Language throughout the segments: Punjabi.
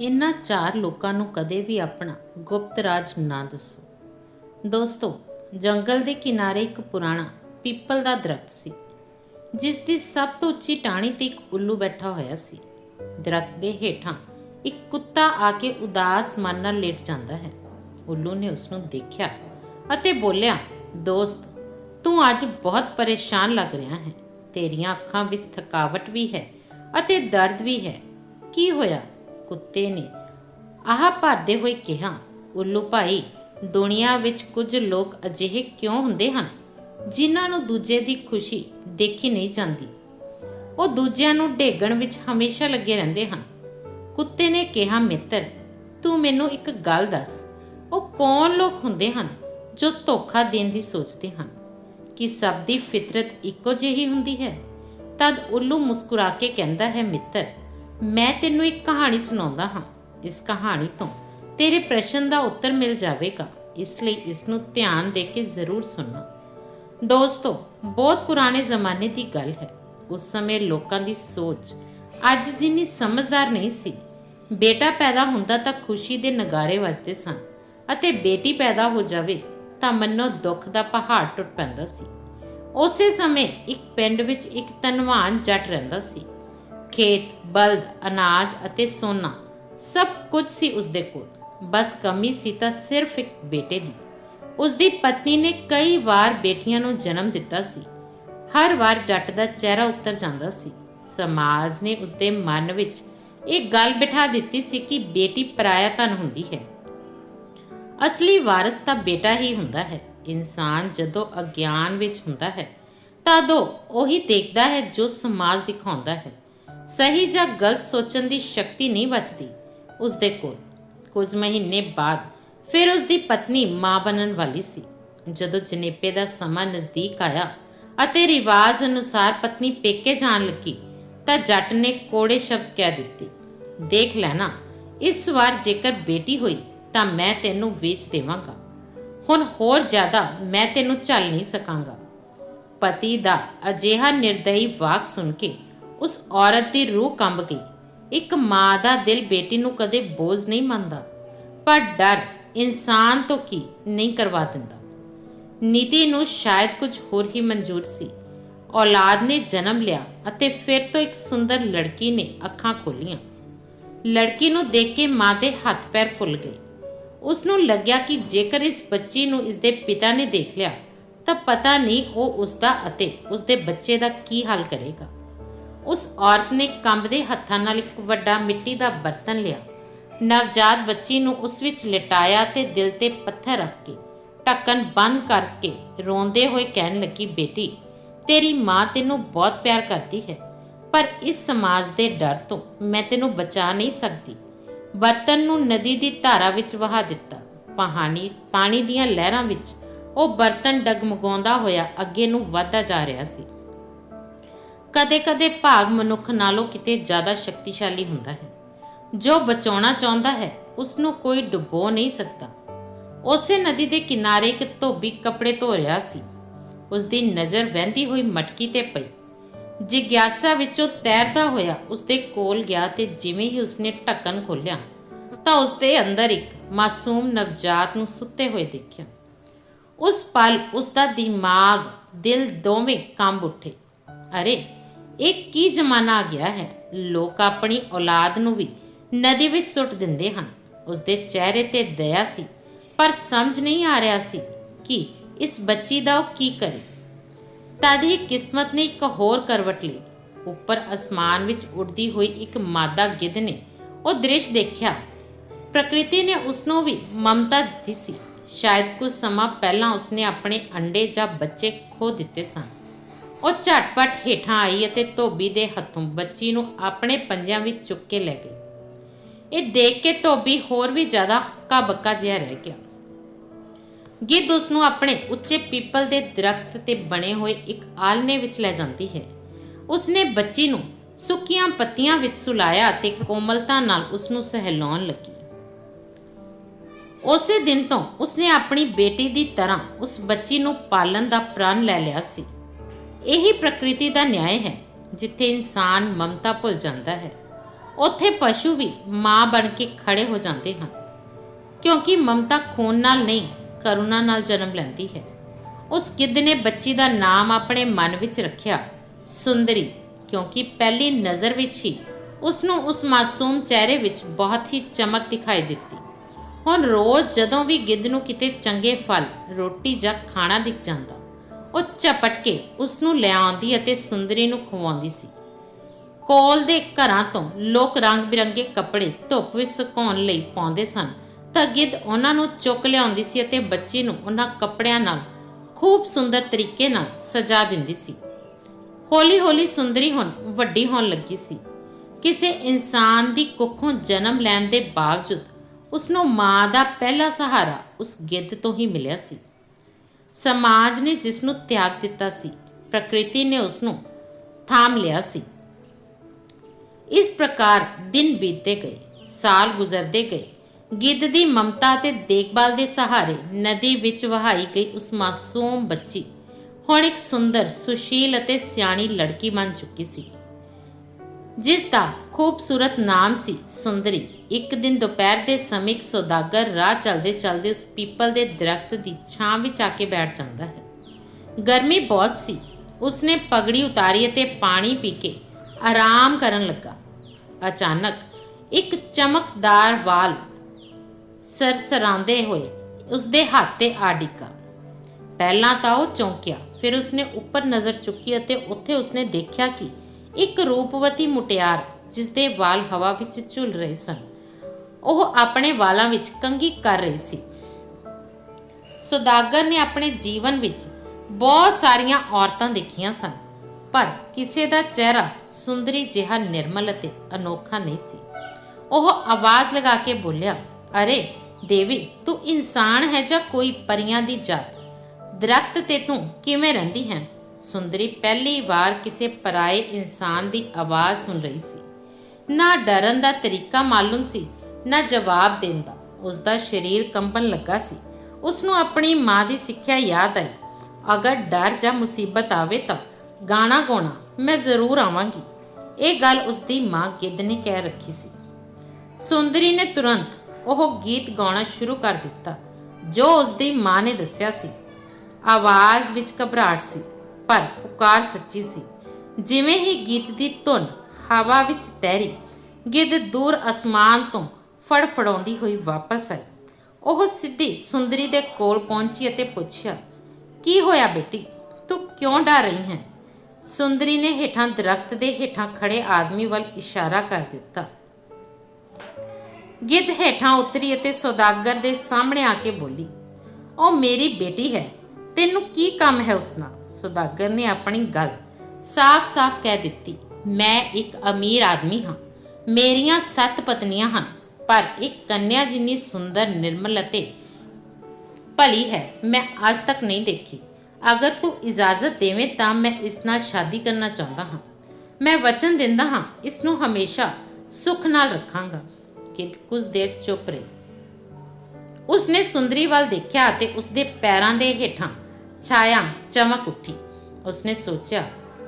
ਇਹਨਾਂ ਚਾਰ ਲੋਕਾਂ ਨੂੰ ਕਦੇ ਵੀ ਆਪਣਾ ਗੁਪਤ ਰਾਜ ਨਾ ਦੱਸੋ। ਦੋਸਤੋ, ਜੰਗਲ ਦੇ ਕਿਨਾਰੇ ਇੱਕ ਪੁਰਾਣਾ ਪੀਪਲ ਦਾ ਦਰਖਤ ਸੀ, ਜਿਸ ਦੀ ਸਭ ਤੋਂ ਉੱਚੀ ਟਾਹਣੀ ਤੇ ਇੱਕ ਉੱਲੂ ਬੈਠਾ ਹੋਇਆ ਸੀ। ਦਰਖਤ ਦੇ ਹੇਠਾਂ ਇੱਕ ਕੁੱਤਾ ਆ ਕੇ ਉਦਾਸ ਮਨ ਨਾਲ ਲੇਟ ਜਾਂਦਾ ਹੈ। ਉੱਲੂ ਨੇ ਉਸ ਨੂੰ ਦੇਖਿਆ ਅਤੇ ਬੋਲਿਆ, ਦੋਸਤ, ਤੂੰ ਅੱਜ ਬਹੁਤ ਪਰੇਸ਼ਾਨ ਲੱਗ ਰਿਹਾ ਹੈ। ਤੇਰੀਆਂ ਅੱਖਾਂ ਵਿੱਚ ਥਕਾਵਟ ਵੀ ਹੈ ਅਤੇ ਦਰਦ ਵੀ ਹੈ। ਕੀ ਹੋਇਆ? ਕੁੱਤੇ ਨੇ। ਆਹ ਭਰਦੇ ਹੋਏ ਕਿਹਾ, ਉੱਲੂ ਭਾਈ, ਦੁਨੀਆ ਵਿੱਚ ਕੁਝ ਲੋਕ ਅਜਿਹੇ ਕਿਉਂ ਹੁੰਦੇ ਹਨ, ਜਿਨ੍ਹਾਂ ਨੂੰ ਦੂਜੇ ਦੀ ਖੁਸ਼ੀ ਦੇਖੀ ਨਹੀਂ ਜਾਂਦੀ? ਉਹ ਦੂਜਿਆਂ ਨੂੰ ਢੇਗਣ ਵਿੱਚ ਹਮੇਸ਼ਾ ਲੱਗੇ ਰਹਿੰਦੇ ਹਨ। ਕੁੱਤੇ ਨੇ ਕਿਹਾ, ਮਿੱਤਰ, ਤੂੰ ਮੈਨੂੰ ਇੱਕ ਗੱਲ ਦੱਸ। ਉਹ ਕੌਣ ਲੋਕ ਹੁੰਦੇ ਹਨ ਜੋ ਧੋਖਾ ਦੇਣ ਦੀ ਸੋਚਦੇ ਹਨ? ਕਿ ਸਭ ਦੀ ਫਿਤਰਤ ਇੱਕੋ ਜਿਹੀ ਹੁੰਦੀ ਹੈ? ਤਦ ਉੱਲੂ ਮੁਸਕਰਾ ਕੇ ਕਹਿੰਦਾ ਹੈ, ਮਿੱਤਰ ਮੈਂ ਤੈਨੂੰ ਇੱਕ ਕਹਾਣੀ ਸੁਣਾਉਂਦਾ ਹਾਂ, ਇਸ ਕਹਾਣੀ ਤੋਂ। ਤੇਰੇ ਪ੍ਰਸ਼ਨ ਦਾ ਉੱਤਰ ਮਿਲ ਜਾਵੇਗਾ, ਇਸ ਲਈ ਇਸ ਨੂੰ ਧਿਆਨ ਦੇ ਕੇ ਜ਼ਰੂਰ ਸੁਣਨਾ। ਦੋਸਤੋ, ਬਹੁਤ ਪੁਰਾਣੇ ਜ਼ਮਾਨੇ ਦੀ ਗੱਲ ਹੈ। ਉਸ ਸਮੇਂ ਲੋਕਾਂ ਦੀ ਸੋਚ ਅੱਜ ਜਿੰਨੀ ਸਮਝਦਾਰ ਨਹੀਂ ਸੀ। ਬੇਟਾ ਪੈਦਾ ਹੁੰਦਾ ਤਾਂ ਖੁਸ਼ੀ ਦੇ ਨਗਾਰੇ ਵੱਜਦੇ ਸਨ ਅਤੇ ਬੇਟੀ ਪੈਦਾ ਹੋ ਜਾਵੇ ਤਾਂ ਮੰਨੋ ਦੁੱਖ ਦਾ ਪਹਾੜ ਟੁੱਟ ਪੈਂਦਾ ਸੀ। ਉਸੇ ਸਮੇਂ ਇੱਕ ਪਿੰਡ ਵਿੱਚ ਇੱਕ ਧਨਵਾਨ ਜੱਟ ਰਹਿੰਦਾ ਸੀ। ਖੇਤ, ਬਲਦ, ਅਨਾਜ ਅਤੇ ਸੋਨਾ। ਸਭ ਕੁਝ ਸੀ ਉਸਦੇ ਕੋਲ। ਬਸ ਕਮੀ ਸੀ ਤਾਂ ਸਿਰਫ ਇੱਕ ਬੇਟੇ ਦੀ। ਉਸਦੀ ਪਤਨੀ ਨੇ ਕਈ ਵਾਰ ਬੇਟੀਆਂ ਨੂੰ ਜਨਮ ਦਿੱਤਾ ਸੀ। ਹਰ ਵਾਰ ਜੱਟ ਦਾ ਚਿਹਰਾ ਉੱਤਰ ਜਾਂਦਾ ਸੀ। ਸਮਾਜ ਨੇ ਉਸਦੇ ਮਨ ਵਿੱਚ ਇਹ ਗੱਲ ਬਿਠਾ ਦਿੱਤੀ ਸੀ ਕਿ ਬੇਟੀ ਪਰਾਇਆ ਧਨ ਹੁੰਦੀ ਹੈ। ਅਸਲੀ ਵਾਰਸ ਤਾਂ ਬੇਟਾ ਹੀ ਹੁੰਦਾ ਹੈ। ਇਨਸਾਨ ਜਦੋਂ ਅਗਿਆਨ ਵਿੱਚ ਹੁੰਦਾ ਹੈ ਤਦੋਂ ਉਹੀ ਦੇਖਦਾ ਹੈ ਜੋ ਸਮਾਜ ਦਿਖਾਉਂਦਾ ਹੈ। ਸਹੀ ਜਾਂ ਗਲਤ ਸੋਚਣ ਦੀ ਸ਼ਕਤੀ ਨਹੀਂ ਬਚਦੀ। ਉਸ ਦੇ ਕੋਲ ਕੁਝ ਮਹੀਨੇ ਬਾਅਦ ਫਿਰ ਉਸ ਦੀ ਪਤਨੀ ਮਾਂ ਬਣਨ ਵਾਲੀ ਸੀ। ਜਦੋਂ ਜਨੇਪੇ ਦਾ ਸਮਾਂ ਨਜ਼ਦੀਕ ਆਇਆ ਅਤੇ ਰਿਵਾਜ ਅਨੁਸਾਰ ਪਤਨੀ ਪੇਕੇ ਜਾਣ ਲੱਗੀ, ਤਾਂ ਜੱਟ ਨੇ ਕੋੜੇ ਸ਼ਬਦ ਕਹਿ ਦਿੱਤੇ, ਦੇਖ ਲੈਣਾ, ਇਸ ਵਾਰ ਜੇਕਰ ਬੇਟੀ ਹੋਈ, ਤਾਂ ਮੈਂ ਤੈਨੂੰ ਵੇਚ ਦੇਵਾਂਗਾ। ਹੁਣ ਹੋਰ ਜ਼ਿਆਦਾ ਮੈਂ ਤੈਨੂੰ ਝੱਲ ਨਹੀਂ ਸਕਾਂਗਾ। ਪਤੀ ਦਾ ਅਜਿਹਾ ਨਿਰਦਈ ਵਾਕ ਸੁਣ ਕੇ ਉਸ ਔਰਤ ਦੀ ਰੂਹ ਕੰਬ ਗਈ। ਇੱਕ ਮਾਂ ਦਾ ਦਿਲ ਬੇਟੀ ਨੂੰ ਕਦੇ ਬੋਝ ਨਹੀਂ ਮੰਨਦਾ, ਪਰ ਡਰ ਇਨਸਾਨ ਤੋਂ ਕੀ ਨਹੀਂ ਕਰਵਾ ਦਿੰਦਾ। ਨੀਤੀ ਨੂੰ ਸ਼ਾਇਦ ਕੁਝ ਹੋਰ ਹੀ ਮਨਜ਼ੂਰ ਸੀ। ਔਲਾਦ ਨੇ ਜਨਮ ਲਿਆ ਅਤੇ ਫਿਰ ਤੋਂ ਇੱਕ ਸੁੰਦਰ ਲੜਕੀ ਨੇ ਅੱਖਾਂ ਖੋਲੀਆਂ। ਲੜਕੀ ਨੂੰ ਦੇਖ ਕੇ ਮਾਂ ਦੇ ਹੱਥ ਪੈਰ ਫੁੱਲ ਗਏ। ਉਸ ਨੂੰ ਲੱਗਿਆ ਕਿ ਜੇਕਰ ਇਸ ਬੱਚੀ ਨੂੰ ਇਸ ਦੇ ਪਿਤਾ ਨੇ ਦੇਖ ਲਿਆ, ਤਾਂ ਪਤਾ ਨਹੀਂ ਉਹ ਉਸ ਦਾ ਅਤੇ ਉਸ ਦੇ ਬੱਚੇ ਦਾ ਕੀ ਹਾਲ ਕਰੇਗਾ। ਉਸ ਔਰਤ ਨੇ ਕੰਬਦੇ ਹੱਥਾਂ ਨਾਲ ਇੱਕ ਵੱਡਾ ਮਿੱਟੀ ਦਾ ਬਰਤਨ ਲਿਆ। ਨਵਜਾਤ ਬੱਚੀ ਨੂੰ ਉਸ ਵਿੱਚ ਲਟਾਇਆ ਤੇ ਦਿਲ ਤੇ ਪੱਥਰ ਰੱਖ ਕੇ ਢੱਕਣ ਬੰਦ ਕਰਕੇ ਰੋਂਦੇ ਹੋਏ ਕਹਿਣ ਲੱਗੀ, ਬੇਟੀ, ਤੇਰੀ ਮਾਂ ਤੈਨੂੰ ਬਹੁਤ ਪਿਆਰ ਕਰਦੀ ਹੈ, ਪਰ ਇਸ ਸਮਾਜ ਦੇ ਡਰ ਤੋਂ ਮੈਂ ਤੈਨੂੰ ਬਚਾ ਨਹੀਂ ਸਕਦੀ। ਬਰਤਨ ਨੂੰ ਨਦੀ ਦੀ ਧਾਰਾ ਵਿੱਚ ਵਹਾ ਦਿੱਤਾ। ਪਹਾਣੀ, ਪਾਣੀ ਦੀਆਂ ਲਹਿਰਾਂ ਵਿੱਚ ਉਹ ਬਰਤਨ ਡਗਮਗਾਉਂਦਾ ਹੋਇਆ ਅੱਗੇ ਨੂੰ ਵਧਦਾ ਜਾ ਰਿਹਾ ਸੀ। ਕਦੇ-ਕਦੇ ਭਾਗ ਮਨੁੱਖ ਨਾਲੋਂ ਕਿਤੇ ਜ਼ਿਆਦਾ ਸ਼ਕਤੀਸ਼ਾਲੀ ਹੁੰਦਾ ਹੈ। ਜੋ ਬਚਾਉਣਾ ਚਾਹੁੰਦਾ ਹੈ ਉਸ ਨੂੰ ਕੋਈ ਡੁਬੋ ਨਹੀਂ ਸਕਦਾ। ਉਸੇ ਨਦੀ ਦੇ ਕਿਨਾਰੇ ਇੱਕ ਧੋਬੀ ਕੱਪੜੇ ਧੋ ਰਿਹਾ ਸੀ। ਉਸ ਦੀ ਨਜ਼ਰ ਵਹਿੰਦੀ ਹੋਈ ਮਟਕੀ ਤੇ ਪਈ। ਜਿਗਿਆਸਾ ਵਿੱਚੋਂ ਤੈਰਦਾ ਹੋਇਆ ਉਸ ਦੇ ਕੋਲ ਗਿਆ ਤੇ ਜਿਵੇਂ ਹੀ ਉਸਨੇ ਢੱਕਣ ਖੋਲ੍ਹਿਆ, ਤਾਂ ਉਸ ਦੇ ਅੰਦਰ ਇੱਕ ਮਾਸੂਮ ਨਵਜਾਤ ਨੂੰ ਸੁੱਤੇ ਹੋਏ ਦੇਖਿਆ। ਉਸ ਪਲ ਉਸ ਦਾ ਦਿਮਾਗ, ਦਿਲ ਦੋਵੇਂ ਕੰਬ ਉੱਠੇ। ਅਰੇ ਇਹ ਕੀ ਜ਼ਮਾਨਾ ਆ ਗਿਆ ਹੈ? ਲੋਕ ਆਪਣੀ ਔਲਾਦ ਨੂੰ ਵੀ ਨਦੀ ਵਿੱਚ ਸੁੱਟ ਦਿੰਦੇ ਹਨ। ਉਸ ਦੇ ਚਿਹਰੇ ਤੇ ਦਇਆ ਸੀ, ਪਰ ਸਮਝ ਨਹੀਂ ਆ ਰਿਹਾ ਸੀ ਕਿ ਇਸ ਬੱਚੀ ਦਾ ਉਹ ਕੀ ਕਰੇ। ਤਦ ਹੀ ਕਿਸਮਤ ਨੇ ਇੱਕ ਹੋਰ ਕਰਵਟ ਲਈ ਉੱਪਰ ਅਸਮਾਨ ਵਿੱਚ ਉੱਡਦੀ ਹੋਈ ਇੱਕ ਮਾਦਾ ਗਿੱਧ ਨੇ ਉਹ ਦ੍ਰਿਸ਼ ਦੇਖਿਆ। ਪ੍ਰਕਿਰਤੀ ਨੇ ਉਸ ਨੂੰ ਵੀ ਮਮਤਾ ਦਿੱਤੀ ਸੀ। ਸ਼ਾਇਦ ਕੁਝ ਸਮਾਂ ਪਹਿਲਾਂ ਉਸਨੇ ਆਪਣੇ ਅੰਡੇ ਜਾਂ ਬੱਚੇ ਖੋ ਦਿੱਤੇ ਸਨ। ਉਹ ਝਟਪਟ ਹੇਠਾਂ ਆਈ ਅਤੇ ਧੋਬੀ ਦੇ ਹੱਥੋਂ ਬੱਚੀ ਨੂੰ ਆਪਣੇ ਪੰਜਿਆਂ ਵਿੱਚ ਚੁੱਕ ਕੇ ਲੈ ਗਈ। ਇਹ ਦੇਖ ਕੇ ਧੋਬੀ ਹੋਰ ਵੀ ਜ਼ਿਆਦਾ ਹੱਕਾ ਬੱਕਾ ਜਿਹਾ ਰਹਿ ਗਿਆ। ਗਿੱਧ ਉਸ ਨੂੰ ਆਪਣੇ ਉੱਚੇ ਪੀਪਲ ਦੇ ਦਰਖਤ ਤੇ ਬਣੇ ਹੋਏ ਇੱਕ ਆਲਣੇ ਵਿੱਚ ਲੈ ਜਾਂਦੀ ਹੈ। ਉਸਨੇ ਬੱਚੀ ਨੂੰ ਸੁੱਕੀਆਂ ਪੱਤੀਆਂ ਵਿੱਚ ਸੁਲਾਇਆ ਤੇ ਕੋਮਲਤਾ ਨਾਲ ਉਸ ਨੂੰ ਸਹਿਲਾਉਣ ਲੱਗੀ। ਉਸੇ ਦਿਨ ਤੋਂ ਉਸਨੇ ਆਪਣੀ ਬੇਟੀ ਦੀ ਤਰ੍ਹਾਂ ਉਸ ਬੱਚੀ ਨੂੰ ਪਾਲਣ ਦਾ ਪ੍ਰਣ ਲੈ ਲਿਆ ਸੀ। ਇਹੀ ਪ੍ਰਕਿਰਤੀ ਦਾ ਨਿਆਂ ਹੈ, ਜਿੱਥੇ ਇਨਸਾਨ ਮਮਤਾ ਭੁੱਲ ਜਾਂਦਾ ਹੈ। ਉੱਥੇ ਪਸ਼ੂ ਵੀ ਮਾਂ ਬਣ ਕੇ ਖੜੇ ਹੋ ਜਾਂਦੇ ਹਨ, ਕਿਉਂਕਿ ਮਮਤਾ ਖੂਨ ਨਾਲ ਨਹੀਂ, ਕਰੁਣਾ ਨਾਲ ਜਨਮ ਲੈਂਦੀ ਹੈ। ਉਸ ਗਿੱਧ ਨੇ ਬੱਚੀ ਦਾ ਨਾਮ ਆਪਣੇ ਮਨ ਵਿੱਚ ਰੱਖਿਆ, ਸੁੰਦਰੀ, ਕਿਉਂਕਿ ਪਹਿਲੀ ਨਜ਼ਰ ਵਿੱਚ ਹੀ ਉਸ ਨੂੰ ਉਸ ਮਾਸੂਮ ਚਿਹਰੇ ਵਿੱਚ ਬਹੁਤ ਹੀ ਚਮਕ ਦਿਖਾਈ ਦਿੱਤੀ। ਹੁਣ ਰੋਜ਼ ਜਦੋਂ ਵੀ ਗਿੱਧ ਨੂੰ ਕਿਤੇ ਚੰਗੇ ਫਲ, ਰੋਟੀ ਜਾਂ ਖਾਣਾ ਦਿਖ ਜਾਂਦਾ ਉਹ ਝਪਟ ਕੇ ਉਸ ਨੂੰ ਲੈ ਆਉਂਦੀ ਅਤੇ ਸੁੰਦਰੀ ਨੂੰ ਖਵਾਉਂਦੀ ਸੀ। ਕੋਲ ਦੇ ਘਰਾਂ ਤੋਂ ਲੋਕ ਰੰਗ ਬਿਰੰਗੇ ਕੱਪੜੇ ਧੁੱਪ ਵਿੱਚ ਸੁਕਾਉਣ ਲਈ ਪਾਉਂਦੇ ਸਨ। ਤਾਂ ਗਿੱਧ ਉਹਨਾਂ ਨੂੰ ਚੁੱਕ ਲਿਆਉਂਦੀ ਸੀ ਅਤੇ ਬੱਚੀ ਨੂੰ ਉਹਨਾਂ ਕੱਪੜਿਆਂ ਨਾਲ ਖੂਬ ਸੁੰਦਰ ਤਰੀਕੇ ਨਾਲ ਸਜਾ ਦਿੰਦੀ ਸੀ। ਹੌਲੀ-ਹੌਲੀ ਸੁੰਦਰੀ ਹੁਣ ਵੱਡੀ ਹੋਣ ਲੱਗੀ ਸੀ। ਕਿਸੇ ਇਨਸਾਨ ਦੀ ਕੁੱਖੋਂ ਜਨਮ ਲੈਣ ਦੇ ਬਾਵਜੂਦ ਉਸ ਨੂੰ ਮਾਂ ਦਾ ਪਹਿਲਾ ਸਹਾਰਾ ਉਸ ਗਿੱਧ ਤੋਂ ਹੀ ਮਿਲਿਆ ਸੀ। ਸਮਾਜ ਨੇ ਜਿਸ ਨੂੰ ਤਿਆਗ ਦਿੱਤਾ ਸੀ, ਪ੍ਰਕਿਰਤੀ ਨੇ ਉਸ ਨੂੰ ਥਾਮ ਲਿਆ ਸੀ। ਇਸ ਪ੍ਰਕਾਰ ਦਿਨ ਬੀਤਦੇ ਗਏ, ਸਾਲ ਗੁਜ਼ਰਦੇ ਗਏ। ਗਿੱਧ ਦੀ ਮਮਤਾ ਤੇ ਦੇਖਭਾਲ ਦੇ ਸਹਾਰੇ ਨਦੀ ਵਿੱਚ ਵਹਾਈ ਗਈ ਉਸ ਮਾਸੂਮ ਬੱਚੀ ਹੁਣ ਇੱਕ ਸੁੰਦਰ, ਸੁਸ਼ੀਲ ਅਤੇ ਸਿਆਣੀ ਲੜਕੀ ਬਣ ਚੁੱਕੀ ਸੀ। ਜਿਸ ਦਾ ਖੂਬਸੂਰਤ ਨਾਮ ਸੀ ਸੁੰਦਰੀ। ਇੱਕ ਦਿਨ ਦੁਪਹਿਰ ਦੇ ਸਮੇਂ ਇੱਕ ਸੌਦਾਗਰ ਰਾਹ ਚਲਦੇ ਚੱਲਦੇ ਉਸ ਪੀਪਲ ਦੇ ਦਰਖਤ ਦੀ ਛਾਂ ਵਿੱਚ ਆ ਕੇ ਬੈਠ ਜਾਂਦਾ ਹੈ। ਗਰਮੀ ਬਹੁਤ ਸੀ। ਉਸਨੇ ਪਗੜੀ ਉਤਾਰੀ ਅਤੇ ਪਾਣੀ ਪੀ ਕੇ ਆਰਾਮ ਕਰਨ ਲੱਗਾ। ਅਚਾਨਕ ਇੱਕ ਚਮਕਦਾਰ ਵਾਲ ਸਰਸਰਾਉਂਦੇ ਹੋਏ ਉਸਦੇ ਹੱਥ ਤੇ ਆ ਡਿੱਗਾ। ਪਹਿਲਾਂ ਤਾਂ ਉਹ ਚੌਂਕਿਆ, ਫਿਰ ਉਸਨੇ ਉੱਪਰ ਨਜ਼ਰ ਚੁੱਕੀ ਅਤੇ ਉੱਥੇ ਉਸਨੇ ਦੇਖਿਆ ਕਿ ਇੱਕ ਰੂਪਵਤੀ ਮੁਟਿਆਰ ਜਿਸ ਦੇ ਵਾਲ ਹਵਾ ਵਿੱਚ ਝੁੱਲ ਰਹੇ ਸਨ। ਉਹ ਆਪਣੇ ਵਾਲਾਂ ਵਿੱਚ ਕੰਘੀ ਕਰ ਰਹੀ ਸੀ। ਸੁਦਾਗਰ ਨੇ ਆਪਣੇ ਜੀਵਨ ਵਿੱਚ ਬਹੁਤ ਸਾਰੀਆਂ ਔਰਤਾਂ ਦੇਖੀਆਂ ਸਨ, ਪਰ ਕਿਸੇ ਦਾ ਚਿਹਰਾ ਸੁੰਦਰੀ ਜਿਹਾ ਨਿਰਮਲ ਅਤੇ ਅਨੋਖਾ ਨਹੀਂ ਸੀ। ਉਹ ਆਵਾਜ਼ ਲਗਾ ਕੇ ਬੋਲਿਆ, ਅਰੇ, ਦੇਵੀ, ਤੂੰ ਇਨਸਾਨ ਹੈ ਜਾਂ ਕੋਈ ਪਰੀਆਂ ਦੀ ਜਾਤ? ਦਰਖਤ ਤੇ ਤੂੰ ਕਿਵੇਂ ਰਹਿੰਦੀ ਹੈ? ਸੁੰਦਰੀ ਪਹਿਲੀ ਵਾਰ ਕਿਸੇ ਪਰਾਏ ਇਨਸਾਨ ਦੀ ਆਵਾਜ਼ ਸੁਣ ਰਹੀ ਸੀ। ਨਾ ਡਰਨ ਦਾ ਤਰੀਕਾ ਮਾਲੂਮ ਸੀ, ਨਾ ਜਵਾਬ ਦੇਣ ਦਾ। ਉਸ ਦਾ ਸਰੀਰ ਕੰਬਣ ਲੱਗਾ ਸੀ। ਉਸ ਨੂੰ ਆਪਣੀ ਮਾਂ ਦੀ ਸਿੱਖਿਆ ਯਾਦ ਆਈ। ਅਗਰ ਡਰ ਜਾਂ ਮੁਸੀਬਤ ਆਵੇ ਤਾਂ ਗਾਣਾ ਗਾਉਣਾ ਮੈਂ ਜ਼ਰੂਰ ਆਵਾਂਗੀ। ਇਹ ਗੱਲ ਉਸ ਦੀ ਮਾਂ ਗਿੱਧ ਨੇ ਕਹਿ ਰੱਖੀ ਸੀ। ਸੁੰਦਰੀ ਨੇ ਤੁਰੰਤ ਉਹ ਗੀਤ ਗਾਉਣਾ ਸ਼ੁਰੂ ਕਰ ਦਿੱਤਾ, ਜੋ ਉਸ ਦੀ ਮਾਂ ਨੇ ਦੱਸਿਆ ਸੀ। ਆਵਾਜ਼ ਵਿੱਚ ਘਬਰਾਹਟ ਸੀ। ਪਰ ਪੁਕਾਰ ਸੱਚੀ ਸੀ। ਜਿਵੇਂ ਹੀ ਗੀਤ ਦੀ ਧੁਨ ਹਵਾ ਵਿੱਚ ਤੈਰੀ, ਗਿੱਧ ਦੂਰ ਅਸਮਾਨ ਤੋਂ ਫੜਫੜਾਉਂਦੀ ਹੋਈ ਵਾਪਸ ਆਈ। ਉਹ ਸਿੱਧੀ ਸੁੰਦਰੀ ਦੇ ਕੋਲ ਪਹੁੰਚੀ ਅਤੇ ਪੁੱਛਿਆ, ਕੀ ਹੋਇਆ ਬੇਟੀ? ਤੂੰ ਕਿਉਂ ਡਰ ਰਹੀ ਹੈ? ਸੁੰਦਰੀ ਨੇ ਹੇਠਾਂ ਦਰਖਤ ਦੇ ਹੇਠਾਂ ਖੜੇ ਆਦਮੀ ਵੱਲ ਇਸ਼ਾਰਾ ਕਰ ਦਿੱਤਾ। ਗਿੱਧ ਹੇਠਾਂ ਉਤਰੀ ਅਤੇ ਸੌਦਾਗਰ ਦੇ ਸਾਹਮਣੇ ਆ ਕੇ ਬੋਲੀ, ਉਹ ਮੇਰੀ ਬੇਟੀ ਹੈ। ਤੈਨੂੰ ਕੀ ਕੰਮ ਹੈ ਉਸ ਨਾਲ? ਸੌਦਾਗਰ ਨੇ ਆਪਣੀ ਗੱਲ ਸਾਫ਼-ਸਾਫ਼ ਕਹਿ ਦਿੱਤੀ, ਮੈਂ ਇੱਕ ਅਮੀਰ ਆਦਮੀ ਹਾਂ। ਮੇਰੀਆਂ ਸੱਤ ਪਤਨੀਆਂ ਹਨ, ਪਰ ਇੱਕ ਕੰਨਿਆ ਜਿੰਨੀ ਸੁੰਦਰ, ਨਿਰਮਲ ਅਤੇ ਭਲੀ ਹੈ, ਮੈਂ ਅੱਜ ਤੱਕ ਨਹੀਂ ਦੇਖੀ। ਅਗਰ ਤੂੰ ਇਜਾਜ਼ਤ ਦੇਵੇਂ ਤਾਂ ਮੈਂ ਇਸ ਨਾਲ ਸ਼ਾਦੀ ਕਰਨਾ ਚਾਹੁੰਦਾ ਹਾਂ। ਮੈਂ ਵਚਨ ਦਿੰਦਾ ਹਾਂ, ਇਸ ਨੂੰ ਹਮੇਸ਼ਾ ਸੁੱਖ ਨਾਲ ਰੱਖਾਂਗਾ। ਕਿ ਕੁਝ ਦੇਰ ਚੁੱਪ ਰਹੀ। ਉਸਨੇ ਸੁੰਦਰੀ ਵੱਲ ਦੇਖਿਆ ਤੇ ਉਸਦੇ ਪੈਰਾਂ ਦੇ ਹੇਠਾਂ ਛਾਇਆ ਚਮਕ ਉੱਠੀ ਉਸਨੇ ਸੋਚਿਆ,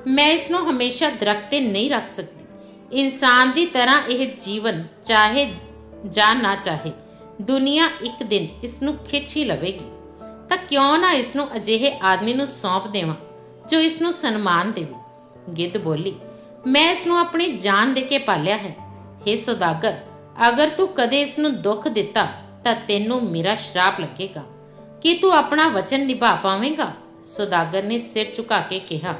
ਮੈਂ ਇਸ ਨੂੰ ਹਮੇਸ਼ਾ ਦਰਖਤ ਤੇ ਨਹੀਂ ਰੱਖ ਸਕਦੀ। ਇਨਸਾਨ ਦੀ ਤਰ੍ਹਾਂ ਇਹ ਜੀਵਨ ਚਾਹੇ ਜਾਂ ਨਾ ਚਾਹੇ, ਦੁਨੀਆ ਇੱਕ ਦਿਨ ਇਸ ਨੂੰ ਖਿੱਚ ਹੀ ਲਵੇਗੀ। ਤਾਂ ਕਿਉਂ ਨਾ ਇਸ ਨੂੰ ਅਜਿਹੇ ਆਦਮੀ ਨੂੰ ਸੌਂਪ ਦੇਵਾਂ, ਜੋ ਇਸ ਨੂੰ ਸਨਮਾਨ ਦੇਵੇ? ਗਿੱਧ ਬੋਲੀ, ਮੈਂ ਇਸ ਨੂੰ ਆਪਣੀ ਜਾਨ ਦੇ ਕੇ ਪਾਲਿਆ ਹੈ। हे ਸੌਦਾਗਰ, ਅਗਰ ਤੂੰ ਕਦੇ ਇਸ ਨੂੰ ਦੁੱਖ ਦਿੱਤਾ, ਤਾਂ ਤੈਨੂੰ ਮੇਰਾ ਸ਼ਰਾਪ ਲੱਗੇਗਾ। ਕੀ ਤੂੰ ਆਪਣਾ ਵਚਨ ਨਿਭਾ ਪਾਵੇਂਗਾ? ਸੌਦਾਗਰ ਨੇ ਸਿਰ ਝੁਕਾ ਕੇ ਕਿਹਾ,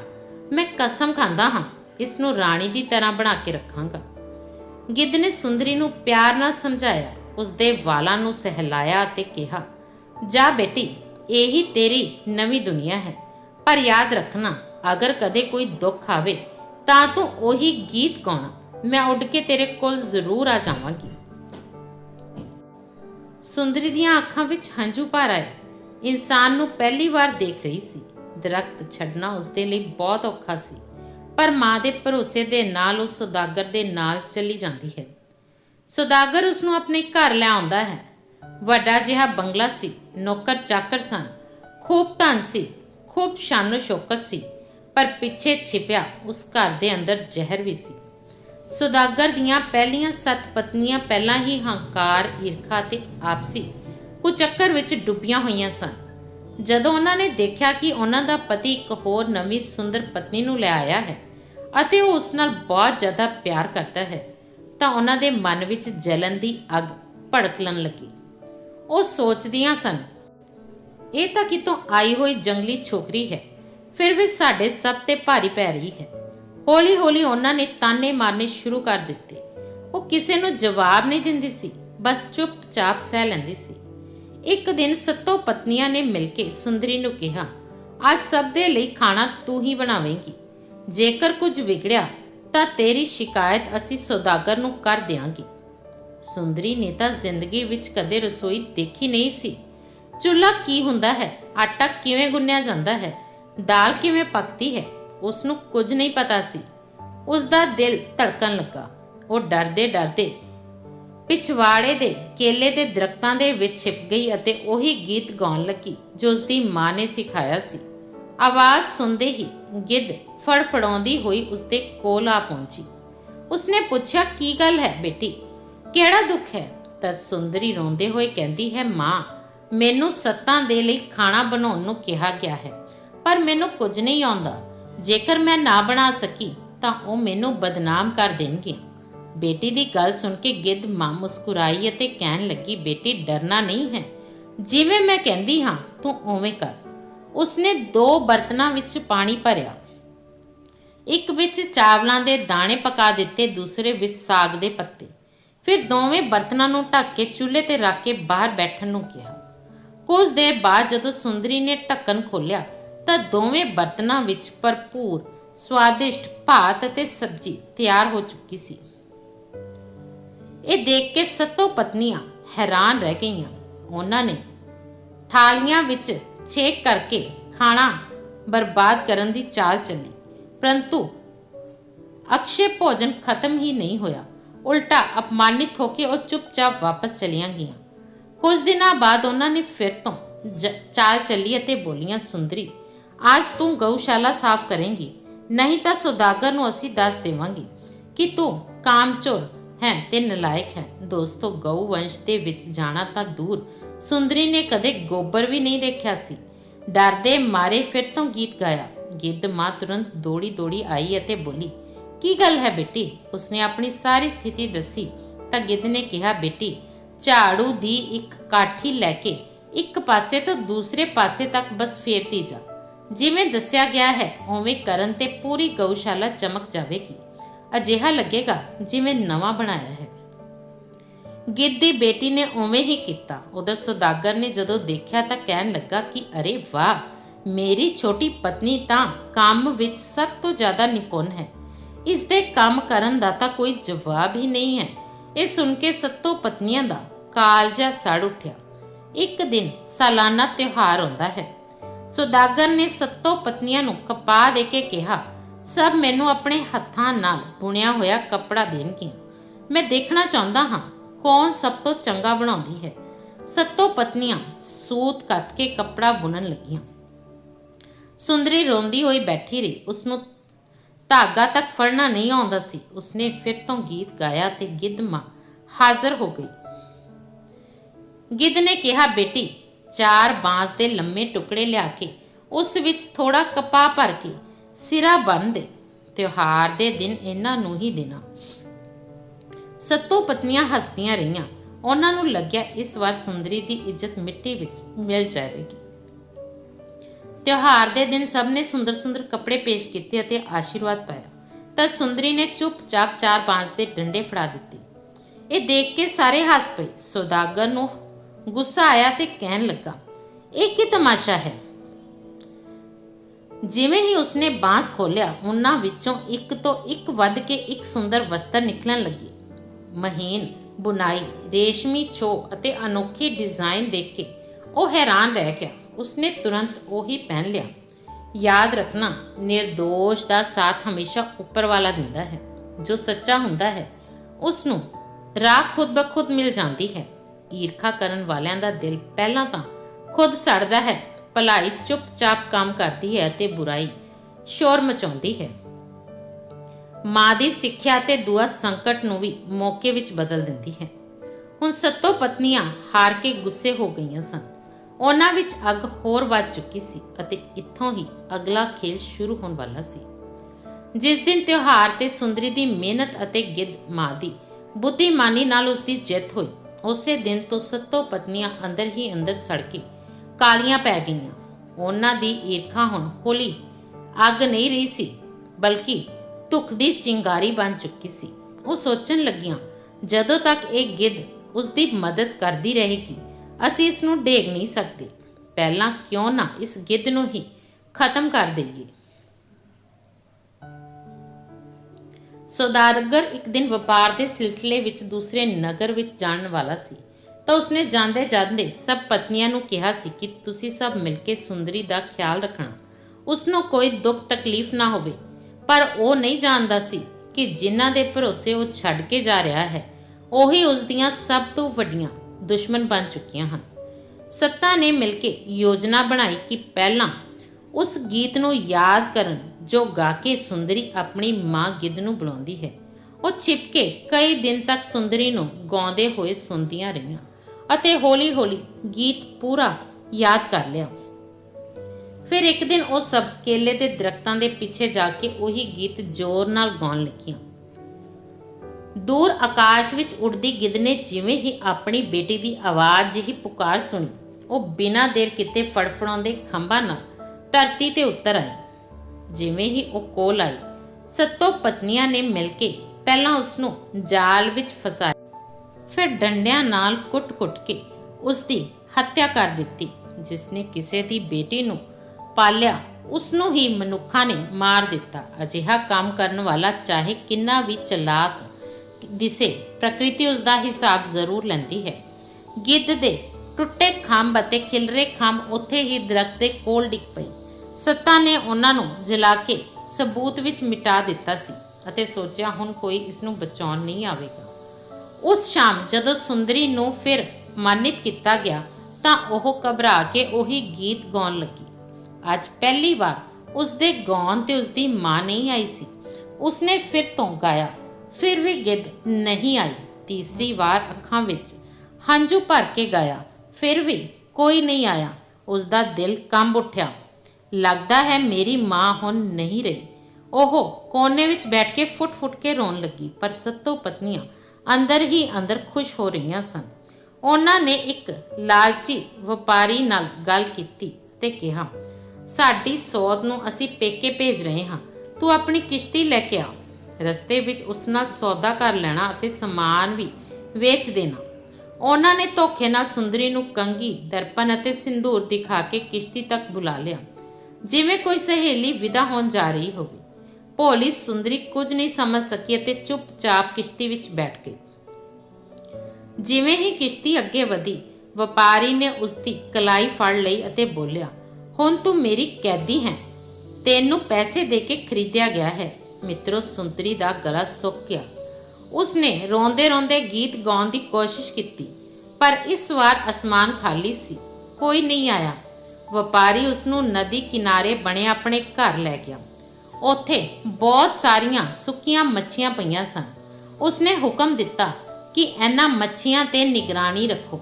ਮੈਂ ਕਸਮ ਖਾਂਦਾ ਹਾਂ ਇਸ ਨੂੰ ਰਾਣੀ ਦੀ ਤਰ੍ਹਾਂ ਬਣਾ ਕੇ ਰੱਖਾਂਗਾ। ਗਿੱਧ ਨੇ ਸੁੰਦਰੀ ਨੂੰ ਪਿਆਰ ਨਾਲ ਸਮਝਾਇਆ ਉਸ ਦੇ ਵਾਲਾਂ ਨੂੰ ਸਹਿਲਾਇਆ ਅਤੇ ਕਿਹਾ, ਜਾ ਬੇਟੀ, ਇਹੀ ਤੇਰੀ ਨਵੀਂ ਦੁਨੀਆ ਹੈ। ਪਰ ਯਾਦ ਰੱਖਣਾ, ਅਗਰ ਕਦੇ ਕੋਈ ਦੁੱਖ ਆਵੇ, ਤਾਂ ਤੂੰ ਉਹੀ ਗੀਤ ਗਾਉਣਾ। ਮੈਂ ਉੱਡ ਕੇ ਤੇਰੇ ਕੋਲ ਜ਼ਰੂਰ ਆ ਜਾਵਾਂਗੀ। ਸੁੰਦਰੀ ਦੀਆਂ ਅੱਖਾਂ ਵਿੱਚ ਹੰਝੂ ਭਰ ਆਏ। ਇਨਸਾਨ ਨੂੰ ਪਹਿਲੀ ਵਾਰ ਦੇਖ ਰਹੀ ਸੀ। ਦਰਖਤ ਛੱਡਣਾ ਉਸਦੇ ਲਈ ਬਹੁਤ ਔਖਾ ਸੀ ਪਰ ਮਾਂ ਦੇ ਭਰੋਸੇ ਦੇ ਨਾਲ ਉਹ ਸੁਦਾਗਰ ਦੇ ਨਾਲ ਚਲੀ ਜਾਂਦੀ ਹੈ। ਸੁਦਾਗਰ ਉਸ ਨੂੰ ਆਪਣੇ ਘਰ ਲੈ ਆਉਂਦਾ ਹੈ। ਵੱਡਾ ਜਿਹਾ ਬੰਗਲਾ ਸੀ ਨੌਕਰ ਚਾਕਰ ਸਨ। ਖੂਬ ਧਨ ਸੀ ਖੂਬ ਸ਼ਾਨੋ ਸ਼ੌਕਤ ਸੀ ਪਰ ਪਿੱਛੇ ਛਿਪਿਆ ਉਸ ਘਰ ਦੇ ਅੰਦਰ ਜ਼ਹਿਰ ਵੀ ਸੀ। ਸੁਦਾਗਰ ਦੀਆਂ ਪਹਿਲੀਆਂ ਸੱਤ ਪਤਨੀਆਂ ਪਹਿਲਾਂ ਹੀ ਹੰਕਾਰ, ਈਰਖਾ ਤੇ ਆਪਸੀ ਕੁਚੱਕਰ ਵਿੱਚ ਡੁੱਬੀਆਂ ਹੋਈਆਂ ਸਨ। ਜਦੋਂ ਉਹਨਾਂ ਨੇ ਦੇਖਿਆ ਕਿ ਉਹਨਾਂ ਦਾ ਪਤੀ ਇੱਕ ਹੋਰ ਨਵੀਂ ਸੁੰਦਰ ਪਤਨੀ ਨੂੰ ਲੈ ਆਇਆ ਹੈ ਅਤੇ ਉਹ ਉਸ ਨਾਲ ਬਹੁਤ ਜ਼ਿਆਦਾ ਪਿਆਰ ਕਰਦਾ ਹੈ, ਤਾਂ ਉਹਨਾਂ ਦੇ ਮਨ ਵਿੱਚ ਜਲਨ ਦੀ ਅੱਗ ਭੜਕਣ ਲੱਗੀ। ਉਹ ਸੋਚਦੀਆਂ ਸਨ, ਇਹ ਤਾਂ ਕਿਤੋਂ ਆਈ ਹੋਈ ਜੰਗਲੀ ਛੋਕਰੀ ਹੈ, ਫਿਰ ਵੀ ਸਾਡੇ ਸਭ ਤੇ ਭਾਰੀ ਪੈ ਰਹੀ ਹੈ। ਹੌਲੀ ਹੌਲੀ ਉਹਨਾਂ ਨੇ ਤਾਨੇ ਮਾਰਨੇ ਸ਼ੁਰੂ ਕਰ ਦਿੱਤੇ। ਉਹ ਕਿਸੇ ਨੂੰ ਜਵਾਬ ਨਹੀਂ ਦਿੰਦੀ ਸੀ, ਬਸ ਚੁੱਪਚਾਪ ਸਹਿ ਲੈਂਦੀ ਸੀ। ਇੱਕ ਦਿਨ ਸੱਤੋਂ ਪਤਨੀਆਂ ਨੇ ਮਿਲ ਕੇ ਸੁੰਦਰੀ ਨੂੰ ਕਿਹਾ, ਅੱਜ ਸਭ ਦੇ ਲਈ ਖਾਣਾ ਤੂੰ ਹੀ ਬਣਾਵੇਂਗੀ। ਜੇਕਰ ਕੁਝ ਵਿਗੜਿਆ, ਤਾਂ ਤੇਰੀ ਸ਼ਿਕਾਇਤ ਅਸੀਂ ਸੌਦਾਗਰ ਨੂੰ ਕਰ ਦਿਆਂਗੇ ਸੁੰਦਰੀ ਨੇ ਤਾਂ ਜ਼ਿੰਦਗੀ ਵਿੱਚ ਕਦੇ ਰਸੋਈ ਦੇਖੀ ਨਹੀਂ ਸੀ। ਚੁੱਲ੍ਹਾ ਕੀ ਹੁੰਦਾ ਹੈ? ਆਟਾ ਕਿਵੇਂ ਗੁੰਨਿਆ ਜਾਂਦਾ ਹੈ? ਦਾਲ ਕਿਵੇਂ ਪੱਕਦੀ ਹੈ? ਉਸ ਨੂੰ ਕੁਝ ਨਹੀਂ ਪਤਾ ਸੀ। ਉਸ ਦਾ ਦਿਲ ਧੜਕਣ ਲੱਗਾ। ਉਹ ਡਰਦੇ ਡਰਦੇ ਪਿਛਵਾੜੇ ਦੇ ਕੇਲੇ ਦੇ ਦਰਖਤਾਂ ਦੇ ਵਿੱਚ ਛਿਪ ਗਈ ਅਤੇ ਉਹੀ ਗੀਤ ਗਾਉਣ ਲੱਗੀ, ਜੋ ਉਸਦੀ ਮਾਂ ਨੇ ਸਿਖਾਇਆ ਸੀ। ਆਵਾਜ਼ ਸੁਣਦੇ ਹੀ ਗਿੱਧ ਫੜਫੜਾਉਂਦੀ ਹੋਈ ਉਸਦੇ ਕੋਲ ਆ ਪਹੁੰਚੀ। ਉਸਨੇ ਪੁੱਛਿਆ, ਕੀ ਗੱਲ ਹੈ ਬੇਟੀ? ਕਿਹੜਾ ਦੁੱਖ ਹੈ? ਤਦ ਸੁੰਦਰੀ ਰੋਂਦੇ ਹੋਏ ਕਹਿੰਦੀ ਹੈ, ਮਾਂ, ਮੈਨੂੰ ਸੱਤਾਂ ਦੇ ਲਈ ਖਾਣਾ ਬਣਾਉਣ ਨੂੰ ਕਿਹਾ ਗਿਆ ਹੈ, ਪਰ ਮੈਨੂੰ ਕੁਝ ਨਹੀਂ ਆਉਂਦਾ। ਜੇਕਰ ਮੈਂ ਨਾ ਬਣਾ ਸਕੀ, ਤਾਂ ਉਹ ਮੈਨੂੰ ਬਦਨਾਮ ਕਰ ਦੇਣਗੇ। ਬੇਟੀ ਦੀ ਗੱਲ ਸੁਣ ਕੇ ਗਿੱਧ ਮਾਂ ਮੁਸਕੁਰਾਈ ਅਤੇ ਕਹਿਣ ਲੱਗੀ, ਬੇਟੀ, ਡਰਨਾ ਨਹੀਂ ਹੈ। ਜਿਵੇਂ ਮੈਂ ਕਹਿੰਦੀ ਹਾਂ, ਤੂੰ ਉਵੇਂ ਕਰ। ਉਸਨੇ ਦੋ ਬਰਤਨਾਂ ਵਿੱਚ ਪਾਣੀ ਭਰਿਆ। ਇੱਕ ਵਿੱਚ ਚਾਵਲਾਂ ਦੇ ਦਾਣੇ ਪਕਾ ਦਿੱਤੇ, ਦੂਸਰੇ ਵਿੱਚ ਸਾਗ ਦੇ ਪੱਤੇ। ਫਿਰ ਦੋਵੇਂ ਬਰਤਨਾਂ ਨੂੰ ਢੱਕ ਕੇ ਚੁੱਲ੍ਹੇ ਤੇ ਰੱਖ ਕੇ ਬਾਹਰ ਬੈਠਣ ਨੂੰ ਕਿਹਾ। ਕੁਝ ਦੇਰ ਬਾਅਦ ਜਦੋਂ ਸੁੰਦਰੀ ਨੇ ਢੱਕਣ ਖੋਲ੍ਹਿਆ, ਤਾਂ ਦੋਵੇਂ ਬਰਤਨਾਂ ਵਿੱਚ ਭਰਪੂਰ, ਸਵਾਦਿਸ਼ਟ ਭਾਤ ਅਤੇ ਸਬਜ਼ੀ ਤਿਆਰ ਹੋ ਚੁੱਕੀ ਸੀ। ਇਹ ਦੇਖ ਕੇ ਸੱਤੋਂ ਪਤਨੀਆਂ ਹੈਰਾਨ ਰਹਿ ਗਈਆਂ। ਉਹਨਾਂ ਨੇ ਥਾਲੀਆਂ ਵਿੱਚ ਛੇਕ ਕਰਕੇ ਖਾਣਾ ਬਰਬਾਦ ਕਰਨ ਦੀ ਚਾਲ ਚੱਲੀ। ਪਰੰਤੂ ਅਕਸ਼ੇ ਭੋਜਨ ਖਤਮ ਹੀ ਨਹੀਂ ਹੋਇਆ। ਉਲਟਾ ਅਪਮਾਨਿਤ ਹੋ ਕੇ ਉਹ ਚੁੱਪਚਾਪ ਵਾਪਸ ਚਲੀਆਂ ਗਈਆਂ। ਕੁਝ ਦਿਨਾਂ ਬਾਅਦ ਉਹਨਾਂ ਨੇ ਫਿਰ ਤੋਂ ਚਾਲ ਚੱਲੀ ਅਤੇ ਬੋਲੀਆਂ, ਸੁੰਦਰੀ, ਅੱਜ ਤੂੰ ਗਊਸ਼ਾਲਾ ਸਾਫ਼ ਕਰੇਂਗੀ, ਨਹੀਂ ਤਾਂ ਸੁਦਾਗਰ ਨੂੰ ਅਸੀਂ ਦੱਸ ਦੇਵਾਂਗੇ ਕਿ ਤੂੰ ਕਾਮਚੋਰ ਹੈ ਤੇ ਨਲਾਇਕ ਹੈ। ਦੋਸਤੋ, ਗਊ ਵੰਸ਼ ਦੇ ਵਿੱਚ ਜਾਣਾ ਤਾਂ ਦੂਰ। ਸੁੰਦਰੀ ਨੇ ਕਦੇ ਗੋਬਰ ਵੀ ਨਹੀਂ ਦੇਖਿਆ ਸੀ। ਡਰਦੇ ਮਾਰੇ ਫਿਰ ਤੋਂ ਗੀਤ ਗਾਇਆ। ਗਿੱਧ ਮਾਂ ਤੁਰੰਤ ਦੌੜੀ ਦੌੜੀ ਆਈ ਅਤੇ ਬੋਲੀ, ਕੀ ਗੱਲ ਹੈ ਬੇਟੀ? ਉਸਨੇ ਆਪਣੀ ਸਾਰੀ ਸਥਿਤੀ ਦੱਸੀ ਤਾਂ ਗਿੱਧ ਨੇ ਕਿਹਾ, ਬੇਟੀ, ਝਾੜੂ ਦੀ ਇੱਕ ਕਾਠੀ ਲੈ ਕੇ ਇੱਕ ਪਾਸੇ ਤੋਂ ਦੂਸਰੇ ਪਾਸੇ ਤੱਕ ਬਸ ਫੇਰਤੀ ਜਾ। ਜਿਵੇਂ ਦੱਸਿਆ ਗਿਆ ਹੈ, ਉਵੇਂ ਕਰਨ ਤੇ ਪੂਰੀ ਗਊਸ਼ਾਲਾ ਚਮਕ ਜਾਵੇਗੀ। ਅਜਿਹਾ ਲੱਗੇਗਾ ਜਿਵੇਂ ਨਵਾਂ ਬਣਾਇਆ ਹੈ। ਗਿੱਧ ਦੀ ਬੇਟੀ ਨੇ ਉਵੇਂ ਹੀ ਕੀਤਾ। ਉਧਰ ਸੁਦਾਗਰ ਨੇ ਜਦੋਂ ਦੇਖਿਆ ਤਾਂ ਕਹਿਣ ਲੱਗਾ ਕਿ ਅਰੇ ਵਾਹ, ਮੇਰੀ ਛੋਟੀ ਪਤਨੀ ਤਾਂ ਕੰਮ ਵਿੱਚ ਸਭ ਤੋਂ ਜ਼ਿਆਦਾ ਨਿਪੁੰਨ ਹੈ। ਇਸ ਦੇ ਕੰਮ ਕਰਨ ਦਾ ਤਾਂ ਕੋਈ ਜਵਾਬ ਹੀ ਨਹੀਂ ਹੈ। ਇਹ ਸੁਣ ਕੇ ਸੱਤੋਂ ਪਤਨੀਆਂ ਦਾ ਕਾਲਜਾ ਸੜ ਉੱਠਿਆ। ਇੱਕ ਦਿਨ ਸਾਲਾਨਾ ਤਿਉਹਾਰ ਹੁੰਦਾ ਹੈ। ਸੁਦਾਗਰ ਨੇ ਸੱਤੋਂ ਪਤਨੀਆਂ ਨੂੰ ਕਪਾਹ ਦੇ ਕੇ ਕਿਹਾ ਸਭ ਮੈਨੂੰ ਆਪਣੇ ਹੱਥਾਂ ਨਾਲ ਬੁਣਿਆ ਹੋਇਆ ਕੱਪੜਾ ਦੇਣਗੀਆਂ ਮੈਂ ਦੇਖਣਾ ਚਾਹੁੰਦਾ ਹਾਂ, ਕੌਣ ਸਭ ਤੋਂ ਚੰਗਾ ਬਣਾਉਂਦੀ ਹੈ। ਸੱਤੋਂ ਪਤਨੀਆਂ ਸੂਤ ਕੱਤ ਕੇ ਕੱਪੜਾ ਬੁਣਨ ਲੱਗੀਆਂ। ਸੁੰਦਰੀ ਰੋਂਦੀ ਹੋਈ ਬੈਠੀ ਰਹੀ। ਉਸ ਨੂੰ ਧਾਗਾ ਤੱਕ ਫੜਨਾ ਨਹੀਂ ਆਉਂਦਾ ਸੀ। ਉਸਨੇ ਫਿਰ ਤੋਂ ਗੀਤ ਗਾਇਆ ਤੇ ਗਿੱਧ ਮਾਂ ਹਾਜ਼ਰ ਹੋ ਗਈ। ਗਿੱਧ ਨੇ ਕਿਹਾ, ਬੇਟੀ, ਚਾਰ ਬਾਂਸ ਦੇ ਲੰਮੇ ਟੁਕੜੇ ਲਿਆ ਕੇ ਉਸ ਵਿੱਚ ਥੋੜਾ ਕਪਾਹ ਭਰ ਕੇ ਸਿਰਾ ਬੰਨ ਦੇ ਤਿਉਹਾਰ ਦੇ ਦਿਨ ਇਹਨਾਂ ਨੂੰ ਹੀ ਦੇਣਾ। ਸੱਤੋਂ ਪਤਨੀਆਂ ਹੱਸਦੀਆਂ ਰਹੀਆਂ। ਉਹਨਾਂ ਨੂੰ ਲੱਗਿਆ ਇਸ ਵਾਰ ਸੁੰਦਰੀ ਦੀ ਇੱਜ਼ਤ ਮਿੱਟੀ ਵਿੱਚ ਮਿਲ ਜਾਵੇਗੀ। ਤਿਉਹਾਰ ਦੇ ਦਿਨ ਸਭ ਨੇ ਸੁੰਦਰ ਸੁੰਦਰ ਕੱਪੜੇ ਪੇਸ਼ ਕੀਤੇ ਅਤੇ ਆਸ਼ੀਰਵਾਦ ਪਾਇਆ। ਤਾਂ ਸੁੰਦਰੀ ਨੇ ਚੁੱਪਚਾਪ ਚਾਰ ਬਾਂਸ ਦੇ ਡੰਡੇ ਫੜਾ ਦਿੱਤੇ। ਇਹ ਦੇਖ ਕੇ ਸਾਰੇ ਹੱਸ ਪਏ। ਸੌਦਾਗਰ ਨੂੰ ਗੁੱਸਾ ਆਇਆ ਤੇ ਕਹਿਣ ਲੱਗਾ, ਇਹ ਕੀ ਤਮਾਸ਼ਾ ਹੈ? ਜਿਵੇਂ ਹੀ ਉਸਨੇ ਬਾਂਸ ਖੋਲਿਆ ਉਹਨਾਂ ਵਿੱਚੋਂ ਇੱਕ ਤੋਂ ਇੱਕ ਵੱਧ ਕੇ ਇੱਕ ਸੁੰਦਰ ਵਸਤਰ ਨਿਕਲਣ ਲੱਗੀ। ਮਹੀਨ ਬੁਨਾਈ ਰੇਸ਼ਮੀ ਛੋ ਅਤੇ ਅਨੋਖੀ ਡਿਜ਼ਾਈਨ ਦੇਖ ਕੇ ਉਹ ਹੈਰਾਨ ਰਹਿ ਗਿਆ। ਉਸਨੇ ਤੁਰੰਤ ਉਹੀ ਪਹਿਨ ਲਿਆ। ਯਾਦ ਰੱਖਣਾ નિર્ਦੋਸ਼ ਦਾ ਸਾਥ ਹਮੇਸ਼ਾ ਉੱਪਰ ਵਾਲਾ ਦਿੰਦਾ ਹੈ। ਜੋ ਸੱਚਾ ਹੁੰਦਾ ਹੈ ਉਸ ਨੂੰ ਰਾਹ ਖੁਦ ਬਖੁਦ ਮਿਲ ਜਾਂਦੀ ਹੈ। ਈਰਖਾ ਕਰਨ ਵਾਲਿਆਂ ਦਾ ਦਿਲ ਪਹਿਲਾਂ ਤਾਂ ਖੁਦ ਸੜਦਾ ਹੈ। ਭਲਾਈ ਚੁੱਪਚਾਪ ਕੰਮ ਕਰਦੀ ਹੈ ਅਤੇ ਬੁਰਾਈ ਸ਼ੋਰ ਮਚਾਉਂਦੀ ਹੈ। ਮਾਂ ਦੀ ਸਿੱਖਿਆ ਤੇ ਦੁਆ ਸੰਕਟ ਨੂੰ ਵੀ ਮੌਕੇ ਵਿੱਚ ਬਦਲ ਦਿੰਦੀ ਹੈ। ਹੁਣ ਸੱਤੋਂ ਪਤਨੀਆਂ ਹਾਰ ਕੇ ਗੁੱਸੇ ਹੋ ਗਈਆਂ ਸਨ। ਉਹਨਾਂ ਵਿੱਚ ਅੱਗ ਹੋਰ ਵੱਧ ਚੁੱਕੀ ਸੀ ਅਤੇ ਇੱਥੋਂ ਹੀ ਅਗਲਾ ਖੇਲ ਸ਼ੁਰੂ ਹੋਣ ਵਾਲਾ ਸੀ। ਜਿਸ ਦਿਨ ਤਿਉਹਾਰ ਤੇ ਸੁੰਦਰੀ ਦੀ ਮਿਹਨਤ ਅਤੇ ਗਿੱਧ ਮਾਂ ਦੀ ਬੁੱਧੀਮਾਨੀ ਨਾਲ ਉਸ ਦੀ ਜਿੱਤ ਹੋਈ, ਉਸੇ ਦਿਨ ਤੋਂ ਸੱਤੋਂ ਪਤਨੀਆਂ ਅੰਦਰ ਹੀ ਅੰਦਰ ਸੜ ਕੇ ਕਾਲੀਆਂ ਪੈ ਗਈਆਂ। ਉਹਨਾਂ ਦੀ ਈਰਖਾ ਹੁਣ ਹੋਲੀ ਅੱਗ ਨਹੀਂ ਰਹੀ ਸੀ, ਬਲਕਿ ਧੁੱਖ ਦੀ ਚਿੰਗਾਰੀ ਬਣ ਚੁੱਕੀ ਸੀ। ਉਹ ਸੋਚਣ ਲੱਗੀਆਂ, ਜਦੋਂ ਤੱਕ ਇਹ ਗਿੱਧ ਉਸ ਦੀ ਮਦਦ ਕਰਦੀ ਰਹੇਗੀ, ਅਸੀਂ ਇਸ ਨੂੰ ਡੇਗ ਨਹੀਂ ਸਕਦੇ। ਪਹਿਲਾਂ ਕਿਉਂ ਨਾ ਇਸ ਗਿੱਧ ਨੂੰ ਹੀ ਖਤਮ ਕਰ ਦਈਏ। ਸੌਦਾਗਰ ਇੱਕ ਦਿਨ ਵਪਾਰ ਦੇ ਸਿਲਸਿਲੇ ਵਿੱਚ ਦੂਸਰੇ ਨਗਰ ਵਿੱਚ ਜਾਣ ਵਾਲਾ ਸੀ। ਤਾਂ ਉਸਨੇ ਜਾਂਦੇ ਜਾਂਦੇ ਸਭ ਪਤਨੀਆਂ ਨੂੰ ਕਿਹਾ ਸੀ ਕਿ ਤੁਸੀਂ ਸਭ ਮਿਲ ਕੇ ਸੁੰਦਰੀ ਦਾ ਖਿਆਲ ਰੱਖਣਾ। ਉਸ ਨੂੰ ਕੋਈ ਦੁੱਖ ਤਕਲੀਫ ਨਾ ਹੋਵੇ। ਪਰ ਉਹ ਨਹੀਂ ਜਾਣਦਾ ਸੀ ਕਿ ਜਿਨ੍ਹਾਂ ਦੇ ਭਰੋਸੇ ਉਹ ਛੱਡ ਕੇ ਜਾ ਰਿਹਾ ਹੈ, ਉਹੀ ਉਸ ਦੀਆਂ ਸਭ ਤੋਂ ਵੱਡੀਆਂ ਦੁਸ਼ਮਣ ਬਣ ਚੁੱਕੀਆਂ ਹਨ। ਸੱਤਾ ਨੇ ਮਿਲ ਕੇ ਯੋਜਨਾ ਬਣਾਈ ਕਿ ਪਹਿਲਾਂ ਉਸ ਗੀਤ ਨੂੰ ਯਾਦ ਕਰਨ ਜੋ ਗਾ ਕੇ ਸੁੰਦਰੀ ਆਪਣੀ ਮਾਂ ਗਿੱਧ ਨੂੰ ਬੁਲਾਉਂਦੀ ਹੈ। ਉਹ ਛਿਪ ਕੇ ਕਈ ਦਿਨ ਤੱਕ ਸੁੰਦਰੀ ਨੂੰ ਗਾਉਂਦੇ ਹੋਏ ਸੁਣਦੀਆਂ ਰਹੀਆਂ। ਅਤੇ ਹੌਲੀ-ਹੌਲੀ ਗੀਤ ਪੂਰਾ ਯਾਦ ਕਰ ਲਿਆ। ਫਿਰ ਇੱਕ ਦਿਨ ਉਹ ਸਭ ਕੇਲੇ ਦੇ ਦਰਖਤਾਂ ਦੇ ਪਿੱਛੇ ਜਾ ਕੇ ਉਹੀ ਗੀਤ ਜ਼ੋਰ ਨਾਲ ਗਾਉਣ ਲੱਗੀਆਂ। ਦੂਰ ਆਕਾਸ਼ ਵਿੱਚ ਉੱਡਦੀ ਗਿੱਧ ਨੇ ਜਿਵੇਂ ਹੀ ਆਪਣੀ ਬੇਟੀ ਦੀ ਆਵਾਜ਼ ਜਿਹੀ ਪੁਕਾਰ ਸੁਣੀ, ਉਹ ਬਿਨਾਂ ਦੇਰ ਕਿਤੇ ਫੜਫੜਾਉਂਦੇ ਖੰਭਾਂ ਨਾਲ ਧਰਤੀ ਤੇ ਉਤਰ ਆਈ। ਜਿਵੇਂ ਹੀ ਉਹ ਕੋਲ ਆਈ, ਸੱਤੋਂ ਪਤਨੀਆਂ ਨੇ ਮਿਲ ਕੇ ਪਹਿਲਾਂ ਉਸ ਨੂੰ ਜਾਲ ਵਿੱਚ ਫਸਾਇਆ। ਫਿਰ ਡੰਡਿਆਂ ਨਾਲ ਕੁੱਟ-ਕੁੱਟ ਕੇ ਉਸ ਦੀ ਹੱਤਿਆ ਕਰ ਦਿੱਤੀ ਜਿਸ ਨੇ ਕਿਸੇ ਦੀ ਬੇਟੀ ਨੂੰ ਪਾਲਿਆ ਉਸ ਨੂੰ ਹੀ ਮਨੁੱਖਾਂ ਨੇ ਮਾਰ ਦਿੱਤਾ। ਅਜਿਹਾ ਕੰਮ ਕਰਨ ਵਾਲਾ ਚਾਹੇ ਕਿੰਨਾ ਵੀ ਚਲਾਕ ਦਿਸੇ, ਪ੍ਰਕਿਰਤੀ ਉਸ ਦਾ ਹਿਸਾਬ ਜ਼ਰੂਰ ਲੈਂਦੀ ਹੈ। ਗਿੱਧ ਦੇ ਟੁੱਟੇ ਖੰਭ ਅਤੇ ਖਿਲਰੇ ਖੰਭ ਉੱਥੇ ਹੀ ਦਰਖਤ ਦੇ ਕੋਲ ਡਿੱਗ ਪਈ। ਸੱਤਾ ਨੇ ਉਹਨਾਂ ਨੂੰ ਜਲਾ ਕੇ ਸਬੂਤ ਵਿੱਚ ਮਿਟਾ ਦਿੱਤਾ ਸੀ ਅਤੇ ਸੋਚਿਆ ਹੁਣ ਕੋਈ ਇਸ ਨੂੰ ਬਚਾਉਣ ਨਹੀਂ ਆਵੇਗਾ। ਉਸ ਸ਼ਾਮ ਜਦੋਂ ਸੁੰਦਰੀ ਨੂੰ ਫਿਰ ਮਾਨਿਤ ਕੀਤਾ ਗਿਆ, ਤਾਂ ਉਹ ਘਬਰਾ ਕੇ ਉਹੀ ਗੀਤ ਗਾਉਣ ਲੱਗੀ। ਅੱਜ ਪਹਿਲੀ ਵਾਰ ਉਸ ਗਾਉਣ ਤੇ ਉਸ ਮਾਂ ਨਹੀਂ ਆਈ ਸੀ। ਉਸਨੇ ਫਿਰ ਤੋਂ ਗਾਇਆ, ਫਿਰ ਵੀ ਗਿੱਧ ਨਹੀਂ ਆਈ। ਤੀਸਰੀ ਵਾਰ ਅੱਖਾਂ ਵਿੱਚ ਹੰਝੂ ਭਰ ਕੇ ਗਾਇਆ, ਫਿਰ ਵੀ ਕੋਈ ਨਹੀਂ ਆਇਆ। ਉਸਦਾ ਦਿਲ ਕੰਬ ਉੱਠਿਆ। ਲੱਗਦਾ ਹੈ ਮੇਰੀ ਮਾਂ ਹੁਣ ਨਹੀਂ ਰਹੀ। ਉਹ ਕੋਨੇ ਵਿੱਚ ਬੈਠ ਕੇ ਫੁੱਟ-ਫੁੱਟ ਕੇ ਰੋਣ ਲੱਗੀ, ਪਰ ਸੱਤੋਂ ਪਤਨੀਆਂ ਅੰਦਰ ਹੀ ਅੰਦਰ ਖੁਸ਼ ਹੋ ਰਹੀਆਂ ਸਨ। ਉਹਨਾਂ ਨੇ ਇੱਕ ਲਾਲਚੀ ਵਪਾਰੀ ਨਾਲ ਗੱਲ ਕੀਤੀ ਤੇ ਕਿਹਾ, ਸਾਡੀ ਸੌਦ ਨੂੰ ਅਸੀਂ ਪੇਕੇ ਭੇਜ ਰਹੇ ਹਾਂ। ਤੂੰ ਆਪਣੀ ਕਿਸ਼ਤੀ ਲੈ ਕੇ ਆ। ਰਸਤੇ ਵਿੱਚ ਉਸ ਨਾਲ ਸੌਦਾ ਕਰ ਲੈਣਾ ਅਤੇ ਸਮਾਨ ਵੀ ਵੇਚ ਦੇਣਾ। ਉਹਨਾਂ ਨੇ ਧੋਖੇ ਨਾਲ ਸੁੰਦਰੀ ਨੂੰ ਕੰਗੀ ਦਰਪਣ ਅਤੇ ਸਿੰਦੂਰ ਦਿਖਾ ਕੇ ਕਿਸ਼ਤੀ ਤੱਕ ਬੁਲਾ ਲਿਆ। ਜਿਵੇਂ ਕੋਈ ਸਹੇਲੀ ਵਿਦਾ ਹੋਣ ਜਾ ਰਹੀ ਹੋਵੇ। ਭੋਲੀ ਸੁੰਦਰੀ ਕੁਝ ਨਹੀਂ ਸਮਝ ਸਕੀ ਅਤੇ ਚੁੱਪਚਾਪ ਕਿਸ਼ਤੀ ਵਿੱਚ ਬੈਠ ਗਈ। ਜਿਵੇਂ ਹੀ ਕਿਸ਼ਤੀ ਅੱਗੇ ਵਧੀ, ਵਪਾਰੀ ਨੇ ਉਸ ਦੀ ਕਲਾਈ ਫੜ ਲਈ ਅਤੇ ਬੋਲਿਆ, ਹੁਣ ਤੂੰ ਮੇਰੀ ਕੈਦੀ ਹੈ। ਤੈਨੂੰ ਪੈਸੇ ਦੇ ਕੇ ਖਰੀਦਿਆ ਗਿਆ ਹੈ। ਮਿੱਤਰੋ, ਸੁੰਦਰੀ ਦਾ ਗਲਾ ਸੁੱਕ ਗਿਆ। ਉਸਨੇ ਰੋਂਦੇ-ਰੋਂਦੇ ਗੀਤ ਗਾਉਣ ਦੀ ਕੋਸ਼ਿਸ਼ ਕੀਤੀ, ਪਰ ਇਸ ਵਾਰ ਅਸਮਾਨ ਖਾਲੀ ਸੀ, ਕੋਈ ਨਹੀਂ ਆਇਆ। ਵਪਾਰੀ ਉਸ ਨੂੰ ਨਦੀ ਕਿਨਾਰੇ ਬਣੇ ਆਪਣੇ ਘਰ ਲੈ ਗਿਆ। ਉੱਥੇ ਬਹੁਤ ਸਾਰੀਆਂ ਸੁੱਕੀਆਂ ਮੱਛੀਆਂ ਪਈਆਂ ਸਨ। ਉਸਨੇ ਹੁਕਮ ਦਿੱਤਾ ਕਿ ਇਹਨਾਂ ਮੱਛੀਆਂ ਤੇ ਨਿਗਰਾਨੀ ਰੱਖੋ।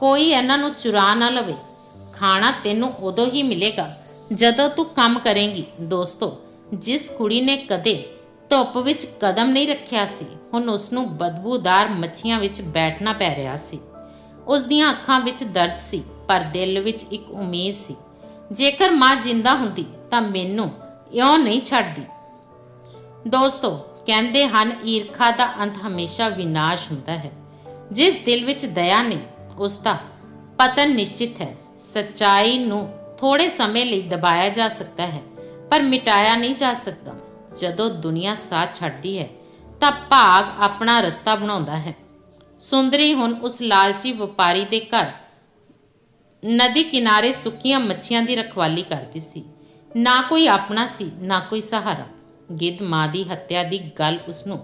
ਕੋਈ ਇਹਨਾਂ ਨੂੰ ਚੁਰਾ ਨਾ ਲਵੇ। ਖਾਣਾ ਤੈਨੂੰ ਉਦੋਂ ਹੀ ਮਿਲੇਗਾ ਜਦੋਂ ਤੂੰ ਕੰਮ ਕਰੇਂਗੀ, ਦੋਸਤੋ। ਜਿਸ ਕੁੜੀ ਨੇ ਕਦੇ ਧੁੱਪ ਵਿੱਚ ਕਦਮ ਨਹੀਂ ਰੱਖਿਆ ਸੀ, ਹੁਣ ਉਸ ਨੂੰ ਬਦਬੂਦਾਰ ਮੱਛੀਆਂ ਵਿੱਚ ਬੈਠਣਾ ਪੈ ਰਿਹਾ ਸੀ। ਉਸ ਦੀਆਂ ਅੱਖਾਂ ਵਿੱਚ ਦਰਦ ਸੀ, ਪਰ ਦਿਲ ਵਿੱਚ ਇੱਕ ਉਮੀਦ ਸੀ। ਜੇਕਰ ਮਾਂ ਜਿੰਦਾ ਹੁੰਦੀ ਤਾਂ ਮੈਨੂੰ ਇਉਂ ਨਹੀਂ ਛੱਡਦੀ। ਦੋਸਤੋ, ਕਹਿੰਦੇ ਹਨ, ਈਰਖਾ ਦਾ ਅੰਤ ਹਮੇਸ਼ਾ ਵਿਨਾਸ਼ ਹੁੰਦਾ ਹੈ। ਜਿਸ ਦਿਲ ਵਿੱਚ ਦਇਆ ਨਹੀਂ, ਉਸ ਦਾ ਪਤਨ ਨਿਸ਼ਚਿਤ ਹੈ। ਸੱਚਾਈ ਨੂੰ ਥੋੜੇ ਸਮੇਂ ਲਈ ਦਬਾਇਆ ਜਾ ਸਕਦਾ ਹੈ, ਪਰ ਮਿਟਾਇਆ ਨਹੀਂ ਜਾ ਸਕਦਾ। ਜਦੋਂ ਦੁਨੀਆ ਸਾਥ ਛੱਡਦੀ ਹੈ, ਤਾਂ ਭਾਗ ਆਪਣਾ ਰਸਤਾ ਬਣਾਉਂਦਾ ਹੈ। ਸੁੰਦਰੀ ਹੁਣ ਉਸ ਲਾਲਚੀ ਵਪਾਰੀ ਦੇ ਘਰ, ਨਦੀ ਕਿਨਾਰੇ ਸੁੱਕੀਆਂ ਮੱਛੀਆਂ ਦੀ ਰਖਵਾਲੀ ਕਰਦੀ ਸੀ। ਨਾ ਕੋਈ ਆਪਣਾ ਸੀ, ਨਾ ਕੋਈ ਸਹਾਰਾ। ਗਿੱਧ ਮਾਂ ਦੀ ਹੱਤਿਆ ਦੀ ਗੱਲ ਉਸ ਨੂੰ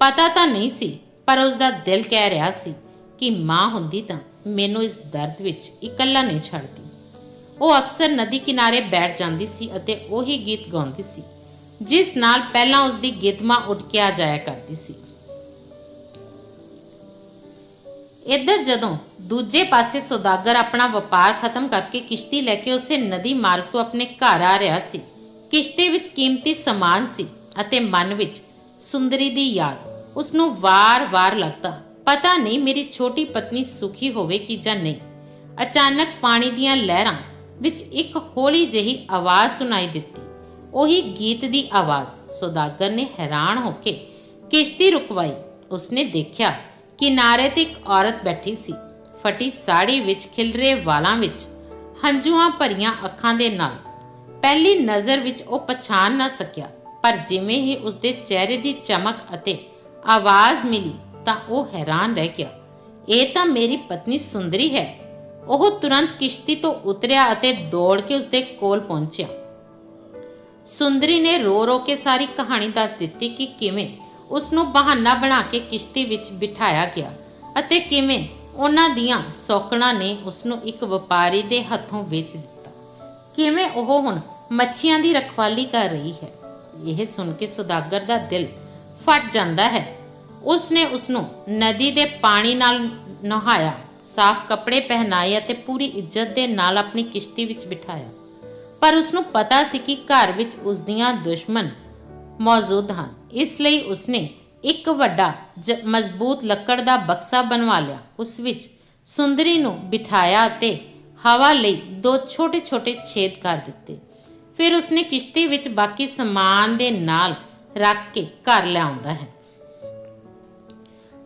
ਪਤਾ ਤਾਂ ਨਹੀਂ ਸੀ, ਪਰ ਉਸ ਦਾ ਦਿਲ ਕਹਿ ਰਿਹਾ ਸੀ ਕਿ ਮਾਂ ਹੁੰਦੀ ਤਾਂ ਮੈਨੂੰ ਇਸ ਦਰਦ ਵਿੱਚ ਇਕੱਲਾ ਨਹੀਂ ਛੱਡਦੀ। ਉਹ ਅਕਸਰ ਨਦੀ ਕਿਨਾਰੇ ਬੈਠ ਜਾਂਦੀ ਸੀ ਅਤੇ ਉਹੀ ਗੀਤ ਗਾਉਂਦੀ ਸੀ, ਜਿਸ ਨਾਲ ਪਹਿਲਾਂ ਉਸ ਦੀ ਗਿੱਦਮਾ ਉੱਡ ਕੇ ਆ ਜਾਇਆ ਕਰਦੀ ਸੀ। ਇੱਧਰ ਜਦੋਂ ਦੂਜੇ ਪਾਸੇ ਸੌਦਾਗਰ ਆਪਣਾ ਵਪਾਰ ਖਤਮ ਕਰਕੇ ਕਿਸ਼ਤੀ ਲੈ ਕੇ ਉਸੇ ਨਦੀ ਮਾਰਗ ਤੋਂ ਆਪਣੇ ਘਰ ਆ ਰਿਹਾ ਸੀ। ਕਿਸ਼ਤੀ ਵਿੱਚ ਕੀਮਤੀ ਸਮਾਨ ਸੀ ਅਤੇ ਮਨ ਵਿੱਚ ਸੁੰਦਰੀ ਦੀ ਯਾਦ। ਉਸ ਨੂੰ ਵਾਰ-ਵਾਰ ਲੱਗਦਾ, ਪਤਾ ਨਹੀਂ ਮੇਰੀ ਛੋਟੀ ਪਤਨੀ ਸੁਖੀ ਹੋਵੇਗੀ ਜਾਂ ਨਹੀਂ। ਅਚਾਨਕ ਪਾਣੀ ਦੀਆਂ ਲਹਿਰਾਂ ਵਿੱਚ ਇੱਕ ਹੌਲੀ ਜਿਹੀ ਆਵਾਜ਼ ਸੁਣਾਈ ਦਿੱਤੀ। ਉਹੀ ਗੀਤ ਦੀ ਆਵਾਜ਼ ਸੌਦਾਗਰ ਨੇ ਹੈਰਾਨ ਹੋ ਕੇ ਕਿਸ਼ਤੀ ਰੁਕਵਾਈ। ਉਸਨੇ ਦੇਖਿਆ ਕਿਨਾਰੇ ਤੇ ਇੱਕ ਔਰਤ ਬੈਠੀ ਸੀ। ਫਟੀ ਸਾੜੀ ਵਿੱਚ ਖਿਲਰੇ ਵਾਲਾਂ ਵਿੱਚ ਹੰਝੂਆਂ ਭਰੀਆਂ ਅੱਖਾਂ ਦੇ ਨਾਲ। ਪਹਿਲੀ ਨਜ਼ਰ ਵਿੱਚ ਉਹ ਪਛਾਣ ਨਾ ਸਕਿਆ, ਪਰ ਜਿਵੇਂ ਹੀ ਉਸਦੇ ਚਿਹਰੇ ਦੀ ਚਮਕ ਅਤੇ ਆਵਾਜ਼ ਮਿਲੀ ਤਾਂ ਉਹ ਹੈਰਾਨ ਰਹਿ ਗਿਆ। ਇਹ ਤਾਂ ਮੇਰੀ ਪਤਨੀ ਸੁੰਦਰੀ ਹੈ। ਉਹ ਤੁਰੰਤ ਕਿਸ਼ਤੀ ਤੋਂ ਉਤਰਿਆ ਅਤੇ ਦੌੜ ਕੇ ਉਸਦੇ ਕੋਲ ਪਹੁੰਚਿਆ। ਸੁੰਦਰੀ ਨੇ ਰੋ ਰੋ ਕੇ ਸਾਰੀ ਕਹਾਣੀ ਦੱਸ ਦਿੱਤੀ ਕਿ ਕਿਵੇਂ ਉਸ ਨੂੰ ਬਹਾਨਾ ਬਣਾ ਕੇ ਕਿਸ਼ਤੀ ਵਿੱਚ ਬਿਠਾਇਆ ਗਿਆ ਅਤੇ ਕਿਵੇਂ ਉਹਨਾਂ ਦੀਆਂ ਸੌਕਣਾ ਨੇ ਉਸ ਨੂੰ ਇੱਕ ਵਪਾਰੀ ਦੇ ਹੱਥੋਂ ਵੇਚ ਦਿੱਤਾ। ਕਿਵੇਂ ਉਹ ਹੁਣ ਮੱਛੀਆਂ ਦੀ ਰਖਵਾਲੀ ਕਰ ਰਹੀ ਹੈ? ਇਹ ਸੁਣ ਕੇ ਸੁਦਾਗਰ ਦਾ ਦਿਲ ਫਟ ਜਾਂਦਾ ਹੈ। ਉਸ ਨੇ ਉਸ ਨੂੰ ਨਦੀ ਦੇ ਪਾਣੀ ਨਾਲ ਨਹਾਇਆ, ਸਾਫ਼ ਕੱਪੜੇ ਪਹਿਨਾਏ ਅਤੇ ਪੂਰੀ ਇੱਜ਼ਤ ਦੇ ਨਾਲ ਆਪਣੀ ਕਿਸ਼ਤੀ ਵਿੱਚ ਬਿਠਾਇਆ। ਪਰ ਉਸ ਨੂੰ ਪਤਾ ਸੀ ਕਿ ਘਰ ਵਿੱਚ ਉਸ ਦੀਆਂ ਦੁਸ਼ਮਣ ਮੌਜੂਦ ਹਨ। ਇਸ ਲਈ ਉਸਨੇ ਇੱਕ ਵੱਡਾ ਜ- ਮਜ਼ਬੂਤ ਲੱਕੜ ਦਾ ਬਕਸਾ ਬਣਵਾ ਲਿਆ। ਉਸ ਵਿੱਚ ਸੁੰਦਰੀ ਨੂੰ ਬਿਠਾਇਆ ਅਤੇ ਹਵਾ ਲਈ ਦੋ ਛੋਟੇ-ਛੋਟੇ ਛੇਦ ਕਰ ਦਿੱਤੇ। ਫਿਰ ਉਸਨੇ ਕਿਸ਼ਤੀ ਵਿੱਚ ਬਾਕੀ ਸਮਾਨ ਦੇ ਨਾਲ ਰੱਖ ਕੇ ਘਰ ਲਿਆਉਂਦਾ ਹੈ।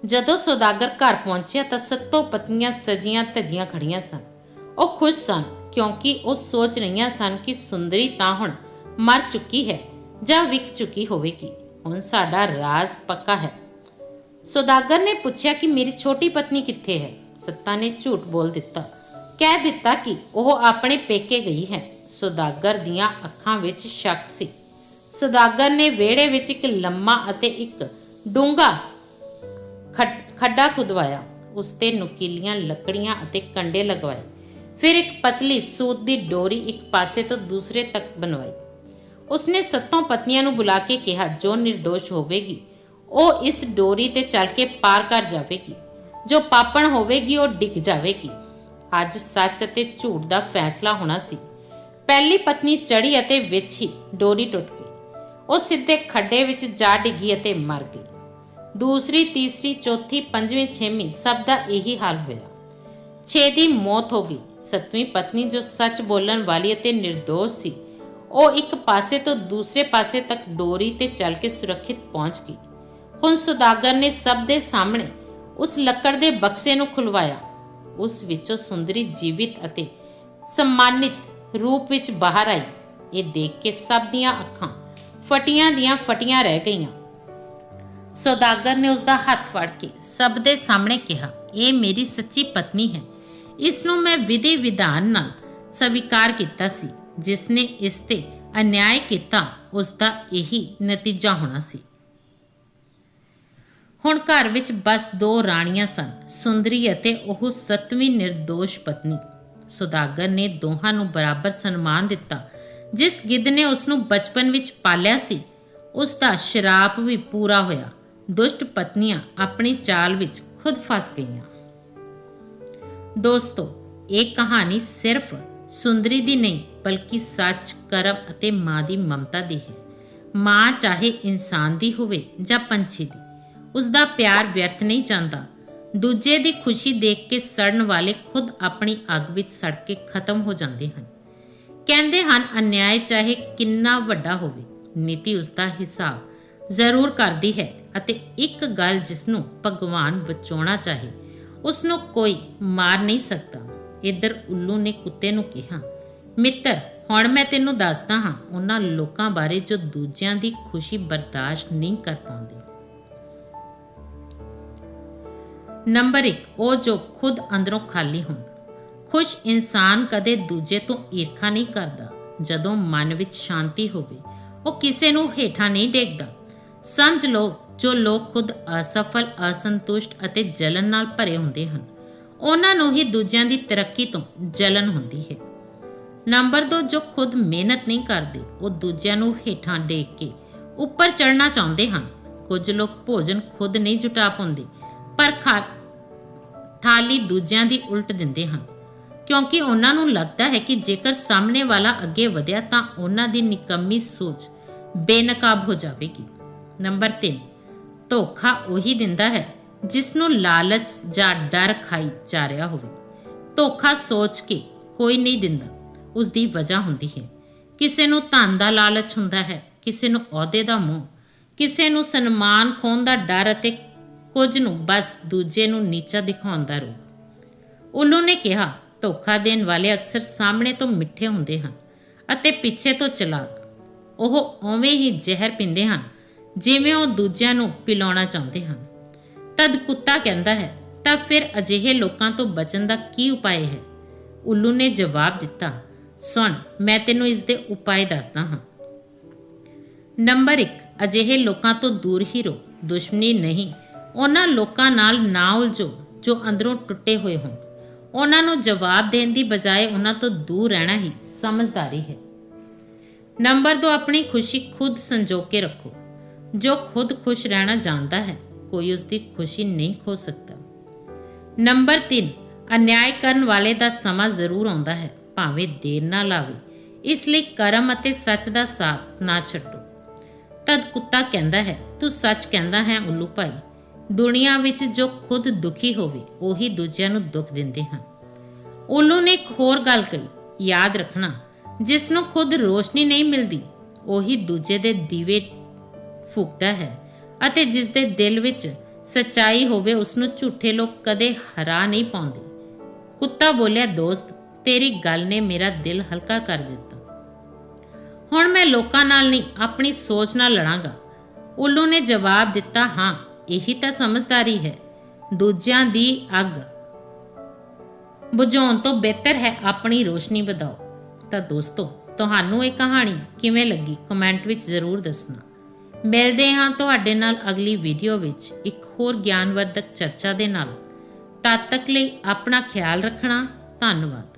ਜਦੋਂ ਸੌਦਾਗਰ ਘਰ ਪਹੁੰਚਿਆ ਤਾਂ ਸੱਤੋਂ ਪਤਨੀਆਂ ਸਜੀਆਂ ਧਜੀਆਂ ਖੜੀਆਂ ਸਨ। ਉਹ ਖੁਸ਼ ਸਨ ਕਿਉਂਕਿ ਉਹ ਸੋਚ ਰਹੀਆਂ ਸਨ ਕਿ ਸੁੰਦਰੀ ਤਾਂ ਹੁਣ ਮਰ ਚੁੱਕੀ ਹੈ ਜਾਂ ਵਿਕ ਚੁੱਕੀ ਹੋਵੇਗੀ। ਹੁਣ ਸਾਡਾ ਰਾਜ਼ ਪੱਕਾ ਹੈ। ਸੌਦਾਗਰ ਨੇ ਪੁੱਛਿਆ ਕਿ ਮੇਰੀ ਛੋਟੀ ਪਤਨੀ ਕਿੱਥੇ ਹੈ? ਸੱਤਾ ਨੇ ਝੂਠ ਬੋਲ ਦਿੱਤਾ। ਕਹਿ ਦਿੱਤਾ ਕਿ ਉਹ ਆਪਣੇ ਪੇਕੇ ਗਈ ਹੈ। ਸੌਦਾਗਰ ਦੀਆਂ ਅੱਖਾਂ ਵਿੱਚ ਸ਼ੱਕ ਸੀ। ਸੌਦਾਗਰ ਨੇ ਵਿਹੜੇ ਵਿੱਚ ਇੱਕ ਲੰਮਾ ਅਤੇ ਇੱਕ ਡੂੰਘਾ ਖੱਡਾ ਖੁਦਵਾਇਆ ਉਸ ਤੇ ਨੁਕੀਲੀਆਂ ਲੱਕੜੀਆਂ ਅਤੇ ਕੰਡੇ ਲਗਵਾਏ। ਫਿਰ ਇੱਕ ਪਤਲੀ ਸੂਤ ਦੀ ਡੋਰੀ ਇੱਕ ਪਾਸੇ ਤੋਂ ਦੂਸਰੇ ਤੱਕ ਬਣਵਾਈ। ਉਸਨੇ ਸੱਤੋਂ ਪਤਨੀਆਂ ਨੂੰ ਬੁਲਾ ਕੇ ਕਿਹਾ, ਜੋ નિર્ਦੋਸ਼ ਹੋਵੇਗੀ, ਉਹ ਇਸ ਡੋਰੀ ਤੇ ਚੱਲ ਕੇ ਪਾਰ ਕਰ ਜਾਵੇਗੀ। ਜੋ ਪਾਪਣ ਹੋਵੇਗੀ, ਉਹ ਡਿੱਗ ਜਾਵੇਗੀ। ਅੱਜ ਸੱਚ ਅਤੇ ਝੂਠ ਦਾ ਫੈਸਲਾ ਹੋਣਾ ਸੀ। ਪਹਿਲੀ ਪਤਨੀ ਚੜੀ ਅਤੇ ਵਿੱਚ ਹੀ ਡੋਰੀ ਟੁੱਟ ਗਈ। ਉਹ ਸਿੱਧੇ ਖੱਡੇ ਵਿੱਚ ਜਾ ਡਿੱਗੀ ਅਤੇ ਮਰ ਗਈ। ਦੂਸਰੀ, ਤੀਸਰੀ, ਚੌਥੀ, ਪੰਜਵੀਂ, ਛੇਵੀਂ, ਸਭ ਦਾ ਇਹੀ ਹਾਲ ਹੋਇਆ। ਛੇ ਦੀ ਮੌਤ ਹੋ ਗਈ। ਸੱਤਵੀਂ ਪਤਨੀ ਜੋ ਸੱਚ ਬੋਲਣ ਵਾਲੀ ਅਤੇ નિર્ਦੋਸ਼ ਸੀ ਉਹ ਇੱਕ ਪਾਸੇ ਤੋਂ ਦੂਸਰੇ ਪਾਸੇ ਤੱਕ ਡੋਰੀ ਤੇ ਚੱਲ ਕੇ ਸੁਰੱਖਿਅਤ ਪਹੁੰਚ ਗਈ। ਹੁਣ ਸੁਦਾਗਰ ਨੇ ਸਭ ਦੇ ਸਾਹਮਣੇ ਉਸ ਲੱਕੜ ਦੇ ਬਕਸੇ ਨੂੰ ਖੁਲਵਾਇਆ। ਉਸ ਵਿੱਚੋਂ ਸੁੰਦਰੀ ਜੀਵਿਤ ਅਤੇ ਸਨਮਾਨਿਤ ਰੂਪ ਵਿੱਚ ਬਾਹਰ ਆਈ। ਇਹ ਦੇਖ ਕੇ ਸਭ ਦੀਆਂ ਅੱਖਾਂ ਫਟੀਆਂ ਦੀਆਂ ਫਟੀਆਂ ਰਹਿ ਗਈਆਂ। ਸੌਦਾਗਰ ਨੇ ਉਸ ਦਾ ਹੱਥ ਫੜ ਕੇ ਸਭ ਦੇ ਸਾਹਮਣੇ ਕਿਹਾ, ਇਹ ਮੇਰੀ ਸੱਚੀ ਪਤਨੀ ਹੈ। ਇਸ ਨੂੰ ਮੈਂ ਵਿਧੀ ਵਿਧਾਨ ਨਾਲ ਸਵੀਕਾਰ ਕੀਤਾ ਸੀ। ਜਿਸ ਨੇ ਇਸ ਤੇ ਅਨਿਆਇ ਕੀਤਾ, ਉਸ ਦਾ ਇਹੀ ਨਤੀਜਾ ਹੋਣਾ ਸੀ। ਹੁਣ ਘਰ ਵਿੱਚ ਬਸ ਦੋ ਰਾਣੀਆਂ ਸਨ, ਸੁੰਦਰੀ ਅਤੇ ਉਹ ਸਤਵੀਂ નિર્ਦੋਸ਼ ਪਤਨੀ। ਸੁਦਾਗਰ ਨੇ ਦੋਹਾਂ ਨੂੰ ਬਰਾਬਰ ਸਨਮਾਨ ਦਿੱਤਾ, ਜਿਸ ਗਿੱਧ ਨੇ ਉਸ ਨੂੰ ਬਚਪਨ ਵਿੱਚ ਪਾਲਿਆ ਸੀ। ਉਸ ਦਾ ਸ਼ਰਾਪ ਵੀ ਪੂਰਾ ਹੋਇਆ। ਦੁਸ਼ਟ ਪਤਨੀਆਂ ਆਪਣੀ ਚਾਲ ਵਿੱਚ ਖੁਦ ਫਸ ਗਈਆਂ। ਦੋਸਤੋ, ਇਹ ਕਹਾਣੀ ਸਿਰਫ ਸੁੰਦਰੀ ਦੀ ਨਹੀਂ, ਬਲਕਿ ਸੱਚ, ਕਰਮ ਅਤੇ ਮਾਂ ਦੀ ਮਮਤਾ ਦੀ ਹੈ। ਮਾਂ ਚਾਹੇ ਇਨਸਾਨ ਦੀ ਹੋਵੇ ਜਾਂ ਪੰਛੀ ਦੀ ਉਸ ਦਾ ਪਿਆਰ ਵਿਅਰਥ ਨਹੀਂ ਜਾਂਦਾ। ਦੂਜੇ ਦੀ ਖੁਸ਼ੀ ਦੇਖ ਕੇ ਸੜਨ ਵਾਲੇ ਖੁਦ ਆਪਣੀ ਅੱਗ ਵਿੱਚ ਸੜ ਕੇ ਖਤਮ ਹੋ ਜਾਂਦੇ ਹਨ। ਕਹਿੰਦੇ ਹਨ, ਅਨਿਆਏ ਚਾਹੇ ਕਿੰਨਾ ਵੱਡਾ ਹੋਵੇ, ਨੀਤੀ ਉਸ ਦਾ ਹਿਸਾਬ ਜ਼ਰੂਰ ਕਰਦੀ ਹੈ ਅਤੇ ਇੱਕ ਗੱਲ ਜਿਸ ਨੂੰ ਭਗਵਾਨ ਬਚਾਉਣਾ ਚਾਹੇ ਉਸ ਨੂੰ ਕੋਈ ਮਾਰ ਨਹੀਂ ਸਕਦਾ। ਇੱਧਰ ਉੱਲੂ ਨੇ ਕੁੱਤੇ ਨੂੰ ਕਿਹਾ, ਮਿੱਤਰ, ਹੁਣ ਮੈਂ ਤੈਨੂੰ ਦੱਸਦਾ ਹਾਂ, ਉਹਨਾਂ ਲੋਕਾਂ ਬਾਰੇ ਜੋ ਦੂਜਿਆਂ ਦੀ ਖੁਸ਼ੀ ਬਰਦਾਸ਼ਤ ਨਹੀਂ ਕਰ ਪਾਉਂਦੇ। ਨੰਬਰ 1 ਉਹ ਜੋ ਖੁਦ ਅੰਦਰੋਂ ਖਾਲੀ ਹੋਣ। ਖੁਸ਼ ਇਨਸਾਨ ਕਦੇ ਦੂਜੇ ਤੋਂ ਈਰਖਾ ਨਹੀਂ ਕਰਦਾ। ਜਦੋਂ ਮਨ ਵਿੱਚ ਸ਼ਾਂਤੀ ਹੋਵੇ, ਉਹ ਕਿਸੇ ਨੂੰ ਹੇਠਾਂ ਨਹੀਂ ਡੇਗਦਾ। ਸਮਝ ਲਓ, ਜੋ ਲੋਕ ਖੁਦ ਅਸਫਲ, ਅਸੰਤੁਸ਼ਟ ਅਤੇ ਜਲਨ ਨਾਲ ਭਰੇ ਹੁੰਦੇ ਹਨ ਉਹਨਾਂ ਨੂੰ ਹੀ ਦੂਜਿਆਂ ਦੀ ਤਰੱਕੀ ਤੋਂ ਜਲਨ ਹੁੰਦੀ ਹੈ। ਨੰਬਰ 2 ਜੋ ਖੁਦ ਮਿਹਨਤ ਨਹੀਂ ਕਰਦੇ, ਉਹ ਦੂਜਿਆਂ ਨੂੰ ਹੇਠਾਂ ਡੇਗ ਕੇ ਉੱਪਰ ਚੜ੍ਹਨਾ ਚਾਹੁੰਦੇ ਹਨ। ਕੁਝ ਲੋਕ ਭੋਜਨ ਖੁਦ ਨਹੀਂ ਜੁਟਾ ਪਾਉਂਦੇ, ਪਰ ਖਾ, ਥਾਲੀ ਦੂਜਿਆਂ ਦੀ ਉਲਟ ਦਿੰਦੇ ਹਨ। ਕਿਉਂਕਿ ਉਹਨਾਂ ਨੂੰ ਲੱਗਦਾ ਹੈ ਕਿ ਜੇਕਰ ਸਾਹਮਣੇ ਵਾਲਾ ਅੱਗੇ ਵਧਿਆ ਤਾਂ ਉਹਨਾਂ ਦੀ ਨਿਕੰਮੀ ਸੋਚ ਬੇਨਕਾਬ ਹੋ ਜਾਵੇਗੀ। ਨੰਬਰ 3 ਧੋਖਾ ਉਹੀ ਦਿੰਦਾ ਹੈ ਜਿਸ ਨੂੰ ਲਾਲਚ ਜਾਂ ਡਰ ਖਾਈ ਜਾ ਰਿਹਾ ਹੋਵੇ। ਧੋਖਾ ਸੋਚ ਕੇ ਕੋਈ ਨਹੀਂ ਦਿੰਦਾ। ਉਸ ਦੀ ਵਜ੍ਹਾ ਹੁੰਦੀ ਹੈ। ਕਿਸੇ ਨੂੰ ਧਨ ਦਾ ਲਾਲਚ ਹੁੰਦਾ ਹੈ, ਕਿਸੇ ਨੂੰ ਅਹੁਦੇ ਦਾ ਮੋਹ, ਕਿਸੇ ਨੂੰ ਸਨਮਾਨ ਖੋਣ ਦਾ ਡਰ ਅਤੇ ਕੁਝ ਨੂੰ ਬਸ ਦੂਜੇ ਨੂੰ ਨੀਚਾ ਦਿਖਾਉਣ ਦਾ ਰੋਗ। ਉੱਲੂ ਨੇ ਕਿਹਾ, ਧੋਖਾ ਦੇਣ ਵਾਲੇ ਅਕਸਰ ਸਾਹਮਣੇ ਤੋਂ ਮਿੱਠੇ ਹੁੰਦੇ ਹਨ ਅਤੇ ਪਿੱਛੇ ਤੋਂ ਚਲਾਕ। ਉਹ ਉਵੇਂ ਹੀ ਜ਼ਹਿਰ ਪੀਂਦੇ ਹਨ, ਜਿਵੇਂ ਉਹ ਦੂਜਿਆਂ ਨੂੰ ਪਿਲਾਉਣਾ ਚਾਹੁੰਦੇ ਹਨ। ਤਦ ਕੁੱਤਾ ਕਹਿੰਦਾ ਹੈ, ਤਾਂ ਫਿਰ ਅਜਿਹੇ ਲੋਕਾਂ ਤੋਂ ਬਚਣ ਦਾ ਕੀ ਉਪਾਅ ਹੈ? ਉੱਲੂ ਨੇ ਜਵਾਬ ਦਿੱਤਾ, ਸੁਣ, ਮੈਂ ਤੈਨੂੰ ਇਸ ਦੇ ਉਪਾਅ ਦੱਸਦਾ ਹਾਂ। ਨੰਬਰ 1 ਅਜਿਹੇ ਲੋਕਾਂ ਤੋਂ ਦੂਰ ਹੀ ਰਹੋ, ਦੁਸ਼ਮਣੀ ਨਹੀਂ। ਉਹਨਾਂ ਲੋਕਾਂ ਨਾਲ ਨਾ ਉਲਝੋ, ਜੋ ਅੰਦਰੋਂ ਟੁੱਟੇ ਹੋਏ ਹੋਣ। ਉਹਨਾਂ ਨੂੰ ਜਵਾਬ ਦੇਣ ਦੀ ਬਜਾਏ ਉਹਨਾਂ ਤੋਂ ਦੂਰ ਰਹਿਣਾ ਹੀ ਸਮਝਦਾਰੀ ਹੈ। ਨੰਬਰ 2 ਆਪਣੀ ਖੁਸ਼ੀ ਖੁਦ ਸੰਜੋ ਕੇ ਰੱਖੋ। ਜੋ ਖੁਦ ਖੁਸ਼ ਰਹਿਣਾ ਜਾਣਦਾ ਹੈ ਕੋਈ ਉਸ ਦੀ ਖੁਸ਼ੀ ਨਹੀਂ ਖੋ ਸਕਦਾ। ਨੰਬਰ 3 ਅਨਿਆਏ ਕਰਨ ਵਾਲੇ ਦਾ ਸਮਾਂ ਜ਼ਰੂਰ ਆਉਂਦਾ ਹੈ, ਭਾਵੇਂ ਦੇਰ ਨਾ ਲਾਵੇ। ਇਸ ਲਈ ਕਰਮ ਅਤੇ ਸੱਚ ਦਾ ਸਾਥ ਨਾ ਛੱਡੋ। ਤਦ ਕੁੱਤਾ ਕਹਿੰਦਾ ਹੈ, ਤੂੰ ਸੱਚ ਕਹਿੰਦਾ ਹੈ, ਉੱਲੂ ਭਾਈ। ਦੁਨੀਆ ਵਿੱਚ ਜੋ ਖੁਦ ਦੁਖੀ ਹੋਵੇ, ਉਹੀ ਦੂਜਿਆਂ ਨੂੰ ਦੁੱਖ ਦਿੰਦੇ ਹਨ। ਉੱਲੂ ਨੇ ਇੱਕ ਹੋਰ ਗੱਲ ਕਹੀ, ਯਾਦ ਰੱਖਣਾ, ਜਿਸ ਨੂੰ ਖੁਦ ਰੋਸ਼ਨੀ ਨਹੀਂ ਮਿਲਦੀ, ਉਹੀ ਦੂਜੇ ਦੇ ਦੀਵੇ ਫੂਕਦਾ ਹੈ। ਅਤੇ ਜਿਸ ਦੇ ਦਿਲ ਵਿੱਚ ਸੱਚਾਈ ਹੋਵੇ ਉਸ ਨੂੰ ਝੂਠੇ ਲੋਕ ਕਦੇ ਹਰਾ ਨਹੀਂ ਪਾਉਂਦੇ। ਕੁੱਤਾ ਬੋਲਿਆ, ਦੋਸਤ, ਤੇਰੀ ਗੱਲ ਨੇ ਮੇਰਾ ਦਿਲ ਹਲਕਾ ਕਰ ਦਿੱਤਾ। ਹੁਣ ਮੈਂ ਲੋਕਾਂ ਨਾਲ ਨਹੀਂ, ਆਪਣੀ ਸੋਚ ਨਾਲ ਲੜਾਂਗਾ। ਉੱਲੂ ਨੇ ਜਵਾਬ ਦਿੱਤਾ, ਹਾਂ, ਇਹੀ ਤਾਂ ਸਮਝਦਾਰੀ ਹੈ। ਦੂਜਿਆਂ ਦੀ ਅੱਗ ਬੁਝਾਉਣ ਤੋਂ ਬਿਹਤਰ ਹੈ ਆਪਣੀ ਰੋਸ਼ਨੀ ਵਧਾਓ। ਤਾਂ ਦੋਸਤੋ, ਤੁਹਾਨੂੰ ਇਹ ਕਹਾਣੀ ਕਿਵੇਂ ਲੱਗੀ? ਕਮੈਂਟ ਵਿੱਚ ਜ਼ਰੂਰ ਦੱਸਣਾ। ਮਿਲਦੇ ਹਾਂ ਤੁਹਾਡੇ ਨਾਲ ਅਗਲੀ ਵੀਡੀਓ ਵਿੱਚ ਇੱਕ ਹੋਰ ਗਿਆਨਵਰਧਕ ਚਰਚਾ ਦੇ ਨਾਲ। ਤਦ ਤੱਕ ਲਈ ਆਪਣਾ ਖਿਆਲ ਰੱਖਣਾ। ਧੰਨਵਾਦ।